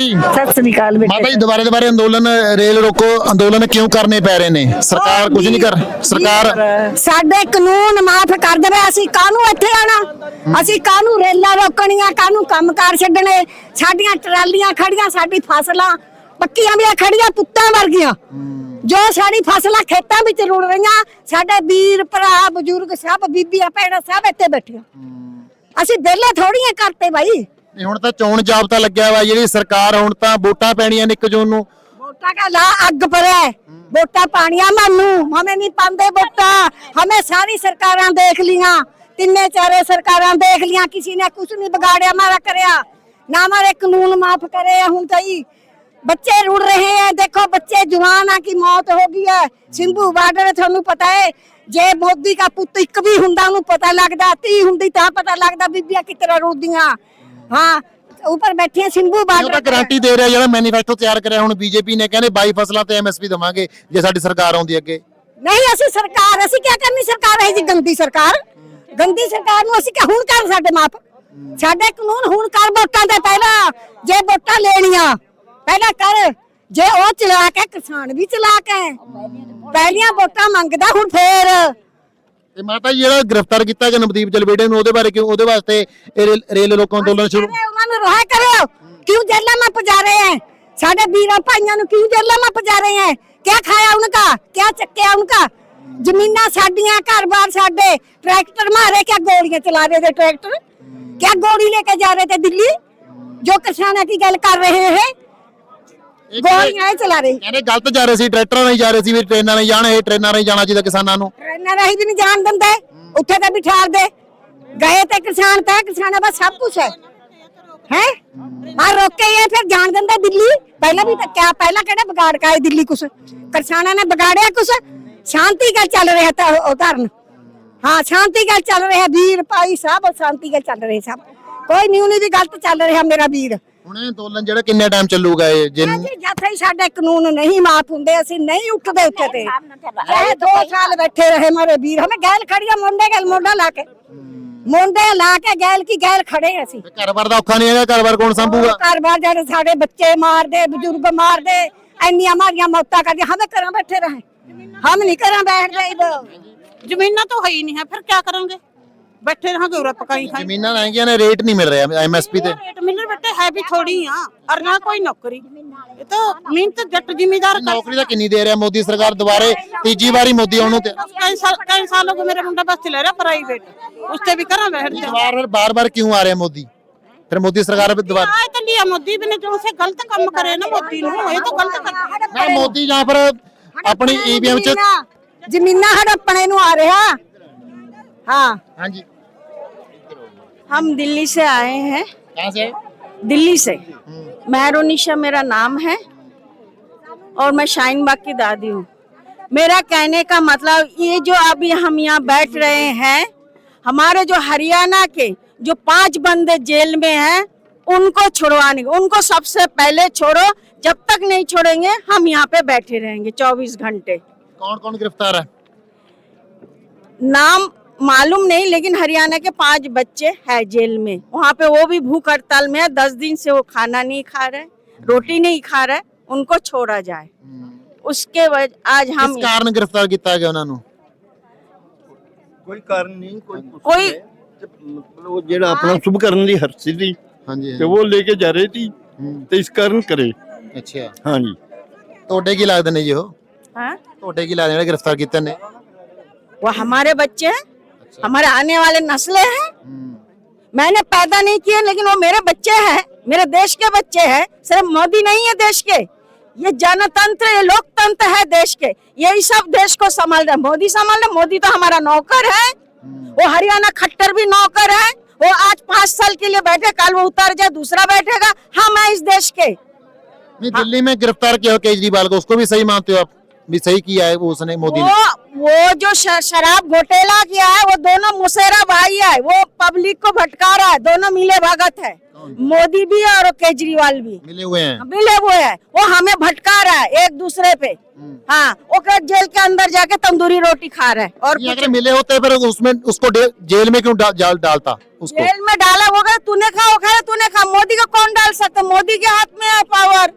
ਸਤਿ ਸ੍ਰੀ ਅਕਾਲ ਮਾਤਾ ਬੇਟੇ ਜੀ ਦੁਬਾਰੇ ਦੁਬਾਰੇ ਅੰਦੋਲਨ ਰੇਲ ਰੋਕੋ। ਅੰਦੋਲਨ ਕਿਉਂ ਕਰਨੇ ਪੈ ਰਹੇ ਨੇ? ਸਰਕਾਰ ਕੁਝ ਨਹੀਂ ਕਰ। ਸਰਕਾਰ। ਸਾਡੇ ਕਾਨੂੰਨ ਮਾਫ ਕਰ ਦੇਵੇ। ਅਸੀਂ ਕਾਹਨੂੰ ਇੱਥੇ ਆਣਾ ਅਸੀਂ ਕਾਹਨੂੰ ਰੇਲਾਂ ਰੋਕਣੀਆਂ ਕਾਹਨੂੰ ਕੰਮਕਾਰ ਛੱਡਣੇ? ਸਾਡੀਆਂ ਟਰਾਲੀਆਂ ਖੜੀਆਂ ਸਾਡੀ ਫਸਲਾਂ ਪੱਕੀਆਂ ਵੀ ਖੜੀਆਂ ਪੁੱਤਾਂ ਵਰਗੀਆਂ। ਜੋ ਸਾਡੀ ਫਸਲਾਂ ਖੇਤਾਂ ਵਿੱਚ ਰੁੜ ਰਹੀਆਂ ਸਾਡੇ ਵੀਰ ਭਰਾ ਬਜ਼ੁਰਗ ਸਭ ਬੀਬੀਆਂ ਭੈਣਾਂ ਸਭ ਇੱਥੇ ਬੈਠੀਆਂ। ਅਸੀਂ ਵਿਹਲੇ ਥੋੜੀਆਂ ਕਰਤੇ ਬਾਈ। ਨਹੀਂ, ਹੁਣ ਤਾਂ ਚੋਣ ਜਾਬਤਾ ਲੱਗਿਆ ਵਾ, ਜਿਹੜੀ ਸਰਕਾਰ ਹੁਣ ਤਾਂ ਵੋਟਾਂ ਪੈਣੀਆਂ 1 ਜੂਨ ਨੂੰ। ਵੋਟਾਂ ਦਾ ਲਾ ਅੱਗ ਪਰ ਵੋਟਾਂ ਪਾਣੀਆਂ ਮਾਨੂੰ ਹਮੇ ਨਹੀਂ ਪਾਉਂਦੇ ਵੋਟਾਂ। ਹਮੇ ਸਾਰੀ ਸਰਕਾਰਾਂ ਦੇਖ ਲੀਆਂ, ਤਿੰਨੇ ਚਾਰੇ ਸਰਕਾਰਾਂ ਦੇਖ ਲੀਆਂ, ਕਿਸੇ ਨੇ ਕੁਝ ਨਹੀਂ ਵਿਗਾੜਿਆ ਮਾਰਾ ਕਰਿਆ। ਨਾ ਮਾਰੇ ਕਾਨੂੰਨ ਮਾਫ ਕਰੇ ਹੁਣ ਤਾਈ ਬੱਚੇ ਰੁੜ ਰਹੇ ਆ, ਦੇਖੋ ਬੱਚੇ ਜਵਾਨ ਆ ਕੀ ਮੌਤ ਹੋ ਗਈ ਹੈ ਸਿੰਧੂ ਬਾਰਡਰ ਤੁਹਾਨੂੰ ਪਤਾ ਹੈ, ਜੇ ਮੋਦੀ ਦਾ ਪੁੱਤ ਇੱਕ ਵੀ ਹੁੰਦਾ ਉਹਨੂੰ ਪਤਾ ਲੱਗਦਾ ਤੀ ਹੁੰਦੀ ਤਾਂ ਪਤਾ ਲੱਗਦਾ ਬੀਬੀਆਂ ਕਿਤਰਾ ਰੋਦੀਆਂ ਹਾਂ ਉੱਪਰ ਬੈਠੀਆਂ ਸਿੰਭੂ ਉਹ ਤਾਂ ਬਾਰਡਰ ਗਾਰੰਟੀ ਦੇ ਰਿਹਾ ਜਿਹੜਾ ਮੈਨੀਫੈਸਟੋ ਤਿਆਰ ਕਰਿਆ ਹੁਣ ਬੀਜੇਪੀ ਨੇ ਕਹਿੰਦੇ 22 ਫਸਲਾਂ ਤੇ ਐਮਐਸਪੀ ਦਵਾਂਗੇ ਜੇ ਸਾਡੀ ਸਰਕਾਰ ਆਉਂਦੀ ਅੱਗੇ। ਨਹੀਂ ਅਸੀਂ ਸਰਕਾਰ ਅਸੀਂ ਕੀ ਕਰਨੀ ਸਰਕਾਰ ਹੈ ਜੀ ਗੰਦੀ ਸਰਕਾਰ। ਗੰਦੀ ਸਰਕਾਰ ਨੂੰ ਅਸੀਂ ਕਿ ਹੁਣ ਕਰ ਸਾਡੇ ਮਾਪ ਸਾਡੇ ਕਾਨੂੰਨ ਹੁਣ ਕਰ ਵੋਟਾਂ ਦੇ ਪਹਿਲਾਂ ਜੇ ਵੋਟਾਂ ਲੈਣੀਆਂ ਪਹਿਲਾਂ ਕਰ। ਜੇ ਉਹ ਚਲਾ ਕੇ ਕਿਸਾਨ ਵੀ ਚਲਾ ਕੇ ਪਹਿਲੀਆਂ ਵੋਟਾਂ ਮੰਗਦਾ ਹੁਣ ਫੇਰ। ਤੇ ਮਾਤਾ ਜੀ ਜਿਹੜਾ ਗ੍ਰਿਫਤਾਰ ਕੀਤਾ ਗਿਆ ਨਵਦੀਪ ਜਲਵੇੜੇ ਨੂੰ ਉਹਦੇ ਬਾਰੇ ਕਿਉਂ ਉਹਦੇ ਵਾਸਤੇ ਇਹ ਰੇਲ- ਰੇਲ ਰੋਕੋ ਅੰਦੋਲਨ ਸ਼ੁਰੂ ਅਰੇ ਉਹਨਾਂ ਨੂੰ ਰਹਾ ਕਰਿਓ ਕਿਉਂ ਜੇਲਾਂ में पजा रहे हैं साढ़े ਵੀਰਾਂ ਭਾਈਆਂ ਨੂੰ ਕਿਉਂ ਜੇਲਾਂ में पजा रहे हैं क्या खाया उनका क्या ਚੱਕਿਆ उनका ਜ਼ਮੀਨਾਂ ਸਾਡੀਆਂ ਘਰ-ਬਾਰ ਸਾਡੇ ਟਰੈਕਟਰ ਮਾਰੇ क्या ਗੋਲੀਆਂ ਚਲਾ ਰਹੇ थे ट्रैक्टर क्या गोली लेके जा रहे थे दिल्ली जो किसानों की गल कर रहे हैं ਇਹ ਗੋਲੀਆਂ ਇਹ ਚਲਾ ਰਹੇ। ਕਹਿੰਦੇ ਗਲਤ ਜਾ ਰਹੇ ਸੀ ਟਰੈਕਟਰਾਂ ਨਾਲ ਹੀ ਜਾ ਰਹੇ ਸੀ ਵੀ ਟ੍ਰੇਨਾਂ ਨਾਲ ਜਾਣ ਇਹ ਟ੍ਰੇਨਾਂ ਨਾਲ ਹੀ ਜਾਣਾ ਚਾਹੀਦਾ ਕਿਸਾਨਾਂ ਨੂੰ। ਟ੍ਰੇਨਾਂ ਰਾਹੀਂ ਵੀ ਨਹੀਂ ਜਾਣ ਦਿੰਦੇ ਉੱਥੇ ਤਾਂ ਬਿਠਾਲ ਦੇ ਗਏ ਤੇ ਕਿਸਾਨ ਤਾਂ ਕਿਸਾਨਾਂ ਦਾ ਸਭ ਕੁਝ ਹੈ। ਹੈ? ਆ ਰੋਕੇ ਇਹ ਫਿਰ ਜਾਣ ਦਿੰਦਾ ਦਿੱਲੀ। ਪਹਿਲਾਂ ਵੀ ਤਾਂ ਕਿਆ ਪਹਿਲਾਂ ਕਿਹੜੇ ਵਿਗਾੜ ਕਾਏ ਦਿੱਲੀ ਕੁਛ? ਕਿਸਾਨਾਂ ਨੇ ਵਿਗਾੜਿਆ ਕੁਛ? ਸ਼ਾਂਤੀ ਗੱਲ ਚੱਲ ਰਿਹਾ ਤਾਂ ਉਹ ਧਰਨ। ਹਾਂ ਸ਼ਾਂਤੀ ਗੱਲ ਚੱਲ ਰਿਹਾ ਵੀਰ ਭਾਈ ਸਭ ਸ਼ਾਂਤੀ ਗੱਲ ਚੱਲ ਰਹੀ ਸਭ। ਕੋਈ ਨਿਊ ਨਹੀਂ ਵੀ ਗਲਤ ਚੱਲ ਰਿਹਾ ਮੇਰਾ ਵੀਰ। ਹੁਣ ਇਹ ਅੰਦੋਲਨ ਜਿਹੜਾ ਕਿੰਨੇ ਟਾਈਮ ਚੱਲੂਗਾ ਇਹ? ਜਿੰਨ ਜੀ ਸਾਡੇ ਕਾਨੂੰਨ ਨਹੀਂ ਮਾਫ ਹੁੰਦੇ ਅਸੀਂ ਨਹੀਂ ਉੱਠਦੇ ਉੱਥੇ ਤੇ। ਇਹ ਦੋ ਸਾਲ ਬੈਠੇ ਰਹੇ ਮਾਰੇ ਵੀਰ। ਹਮੇ ਗੈਲ ਖੜੀਆਂ ਮੁੰਡੇ ਗੈਲ ਮੋਢਾ ਲਾ ਕੇ। ਮੁੰਡੇ ਲਾ ਕੇ ਗੈਲ ਕੀ ਗੈਲ ਖੜੇ ਅਸੀਂ? ਘਰ-ਬਾਰ ਦਾ ਔਖਾ ਨਹੀਂ ਹੈਗਾ? ਘਰ-ਬਾਰ ਕੌਣ ਸੰਭੂਗਾ? ਘਰ-ਬਾਰ ਜਿਹੜੇ ਸਾਡੇ ਬੱਚੇ ਮਾਰਦੇ ਬਜ਼ੁਰਗ ਮਾਰਦੇ ਇੰਨੀਆਂ ਮਾਰੀਆਂ ਮੌਤਾਂ ਕਰਦੀਆਂ ਹਮੇ ਘਰਾਂ ਬੈਠੇ ਰਹੇ। ਹਮ ਨਹੀਂ ਘਰਾਂ ਬੈਠ ਰਹੇ ਜ਼ਮੀਨਾਂ ਤਾਂ ਹੈ ਹੀ ਨਹੀਂ ਹੈ ਫਿਰ ਕੀ ਕਰਾਂਗੇ? ਬੈਠੇ ਰਹਾਂਗੇ ਉਰੇ ਪਕਾਈ ਖਾਈ। ਜ਼ਮੀਨਾਂ ਹੈਗੀਆਂ ਨੇ ਰੇਟ ਨਹੀਂ ਮਿਲ ਰਿਹਾ ਐਮਐਸਪੀ ਤੇ। ਰੇਟ ਮਿਲਰ ਬੈਠੇ ਹੈ ਵੀ ਥੋੜੀ ਆ ਔਰ ਨਾ ਕੋਈ ਨੌਕਰੀ। ਇਹ ਤਾਂ ਮਿਹਨਤ ਜੱਟ ਜ਼ਿਮੀਦਾਰ ਕਰ ਨੌਕਰੀ ਦਾ ਕਿੰਨੀ ਦੇ ਰਿਹਾ ਮੋਦੀ ਸਰਕਾਰ ਦੁਬਾਰੇ ਤੀਜੀ ਵਾਰੀ ਮੋਦੀ ਆਉਣ ਨੂੰ ਤੇ ਕਈ ਸਾਲ ਕਈ ਸਾਲ ਹੋ ਗਏ ਮੇਰੇ ਮੁੰਡਾ ਬਸ ਚਲਾ ਰਿਹਾ ਪ੍ਰਾਈਵੇਟ ਉਸ ਤੇ ਵੀ ਕਰਾਂ ਬੈਠ ਜਾ ਬਾਰ ਬਾਰ ਬਾਰ-ਬਾਰ ਕਿਉਂ ਆ ਰਿਹਾ ਮੋਦੀ? ਫਿਰ ਮੋਦੀ ਸਰਕਾਰ ਦੁਬਾਰਾ ਆਏ ਤਾਂ ਲਿਆ ਮੋਦੀ ਵੀ ਨੇ ਜੋ ਸੇ ਗਲਤ ਕੰਮ ਕਰੇ ਨਾ ਮੋਦੀ ਨੂੰ ਇਹ ਤਾਂ ਗਲਤ ਕਰ। ਮੈਂ ਮੋਦੀ ਜਾਂ ਫਿਰ ਆਪਣੀ ਈਵੀਐਮ ਚ ਜ਼ਮੀਨਾਂ- ਜ਼ਮੀਨਾਂ ਹੜੱਪਣੇ ਨੂੰ ਆ ਰਿਹਾ। हाँ। हाँ जी। हम दिल्ली से आए हैं। कहाँ से? दिल्ली से। हम्म। मेहरोनिशा मेरा नाम है और मैं शाइन बाग की दादी हूँ। मेरा कहने का मतलब ये जो अभी हम यहाँ बैठ रहे हैं हमारे जो हरियाणा के जो पाँच बंदे जेल में हैं उनको छुड़वाने उनको सबसे पहले छोड़ो जब तक नहीं छोड़ेंगे हम यहाँ पे बैठे रहेंगे चौबीस घंटे। कौन कौन गिरफ़्तार है? नाम मालूम नहीं लेकिन हरियाणा के पांच बच्चे हैं जेल में वहाँ पे वो भी भूख हड़ताल में है दस दिन से वो खाना नहीं खा रहे रोटी नहीं खा रहे उनको छोड़ा जाए उसके वजह आज हम ਕਿਸ ਕਾਰਨ ਗ੍ਰਿਫਤਾਰ ਕੀਤਾ ਗਿਆ ਉਹਨਾਂ ਨੂੰ ਕੋਈ ਕਾਰਨ ਨਹੀਂ ਕੋਈ ਕੁਛ ਕੋਈ ਨਹੀਂ। ਤੇ ਮਤਲਬ ਉਹ ਜਿਹੜਾ ਆਪਣਾ ਸ਼ੁਭ ਕਰਨ ਦੀ ਹਰਸੀ ਸੀ ਹਾਂਜੀ ਤੇ ਉਹ ਲੈ ਕੇ ਜਾ ਰਹੇ ਸੀ ਤੇ ਇਸ ਕਾਰਨ ਕਰੇ ਅੱਛਾ ਹਾਂਜੀ ਤੁਹਾਡੇ ਕੀ ਲੱਗਦੇ ਨੇ ਜੀ ਉਹ हाँ? ਤੁਹਾਡੇ ਕੀ ਲੱਗਦੇ ਨੇ ਜਿਹੜੇ ਗ੍ਰਿਫਤਾਰ ਕੀਤੇ ਨੇ वो हमारे बच्चे हैं हमारे आने वाले नस्लें हैं। मैंने पैदा नहीं किए लेकिन वो मेरे बच्चे हैं मेरे देश के बच्चे हैं। सिर्फ़ मोदी नहीं है देश के। ये जनतंत्र ये लोकतंत्र है देश के। यही सब देश को संभाल रहे मोदी संभाल रहे मोदी तो हमारा नौकर है। वो हरियाणा खट्टर भी नौकर है। वो आज पाँच साल के लिए बैठे कल वो उतर जाए दूसरा बैठेगा। हम हैं इस देश के। नहीं दिल्ली में गिरफ़्तार किया हो केजरीवाल को उसको भी सही मानते हो आप? भी सही किया है वो उसने मोदी ने। वो वो जो शराब घोटेला किया है वो दोनों मुसेरा भाई है वो पब्लिक को भटका रहा है दोनों मिले भगत है। मोदी भी और केजरीवाल भी। मिले हुए हैं। मिले हुए हैं वो हमें भटका रहा है एक दूसरे पे। हाँ वो जेल के अंदर जाके तंदूरी रोटी खा रहे है और अगर मिले होते फिर उसमें उसको जेल में क्यों डा, जाल डालता उसको? जेल में डाला होगा तूने खा वो खाया तूने खा मोदी को कौन डाल सकता? मोदी के हाथ में है पावर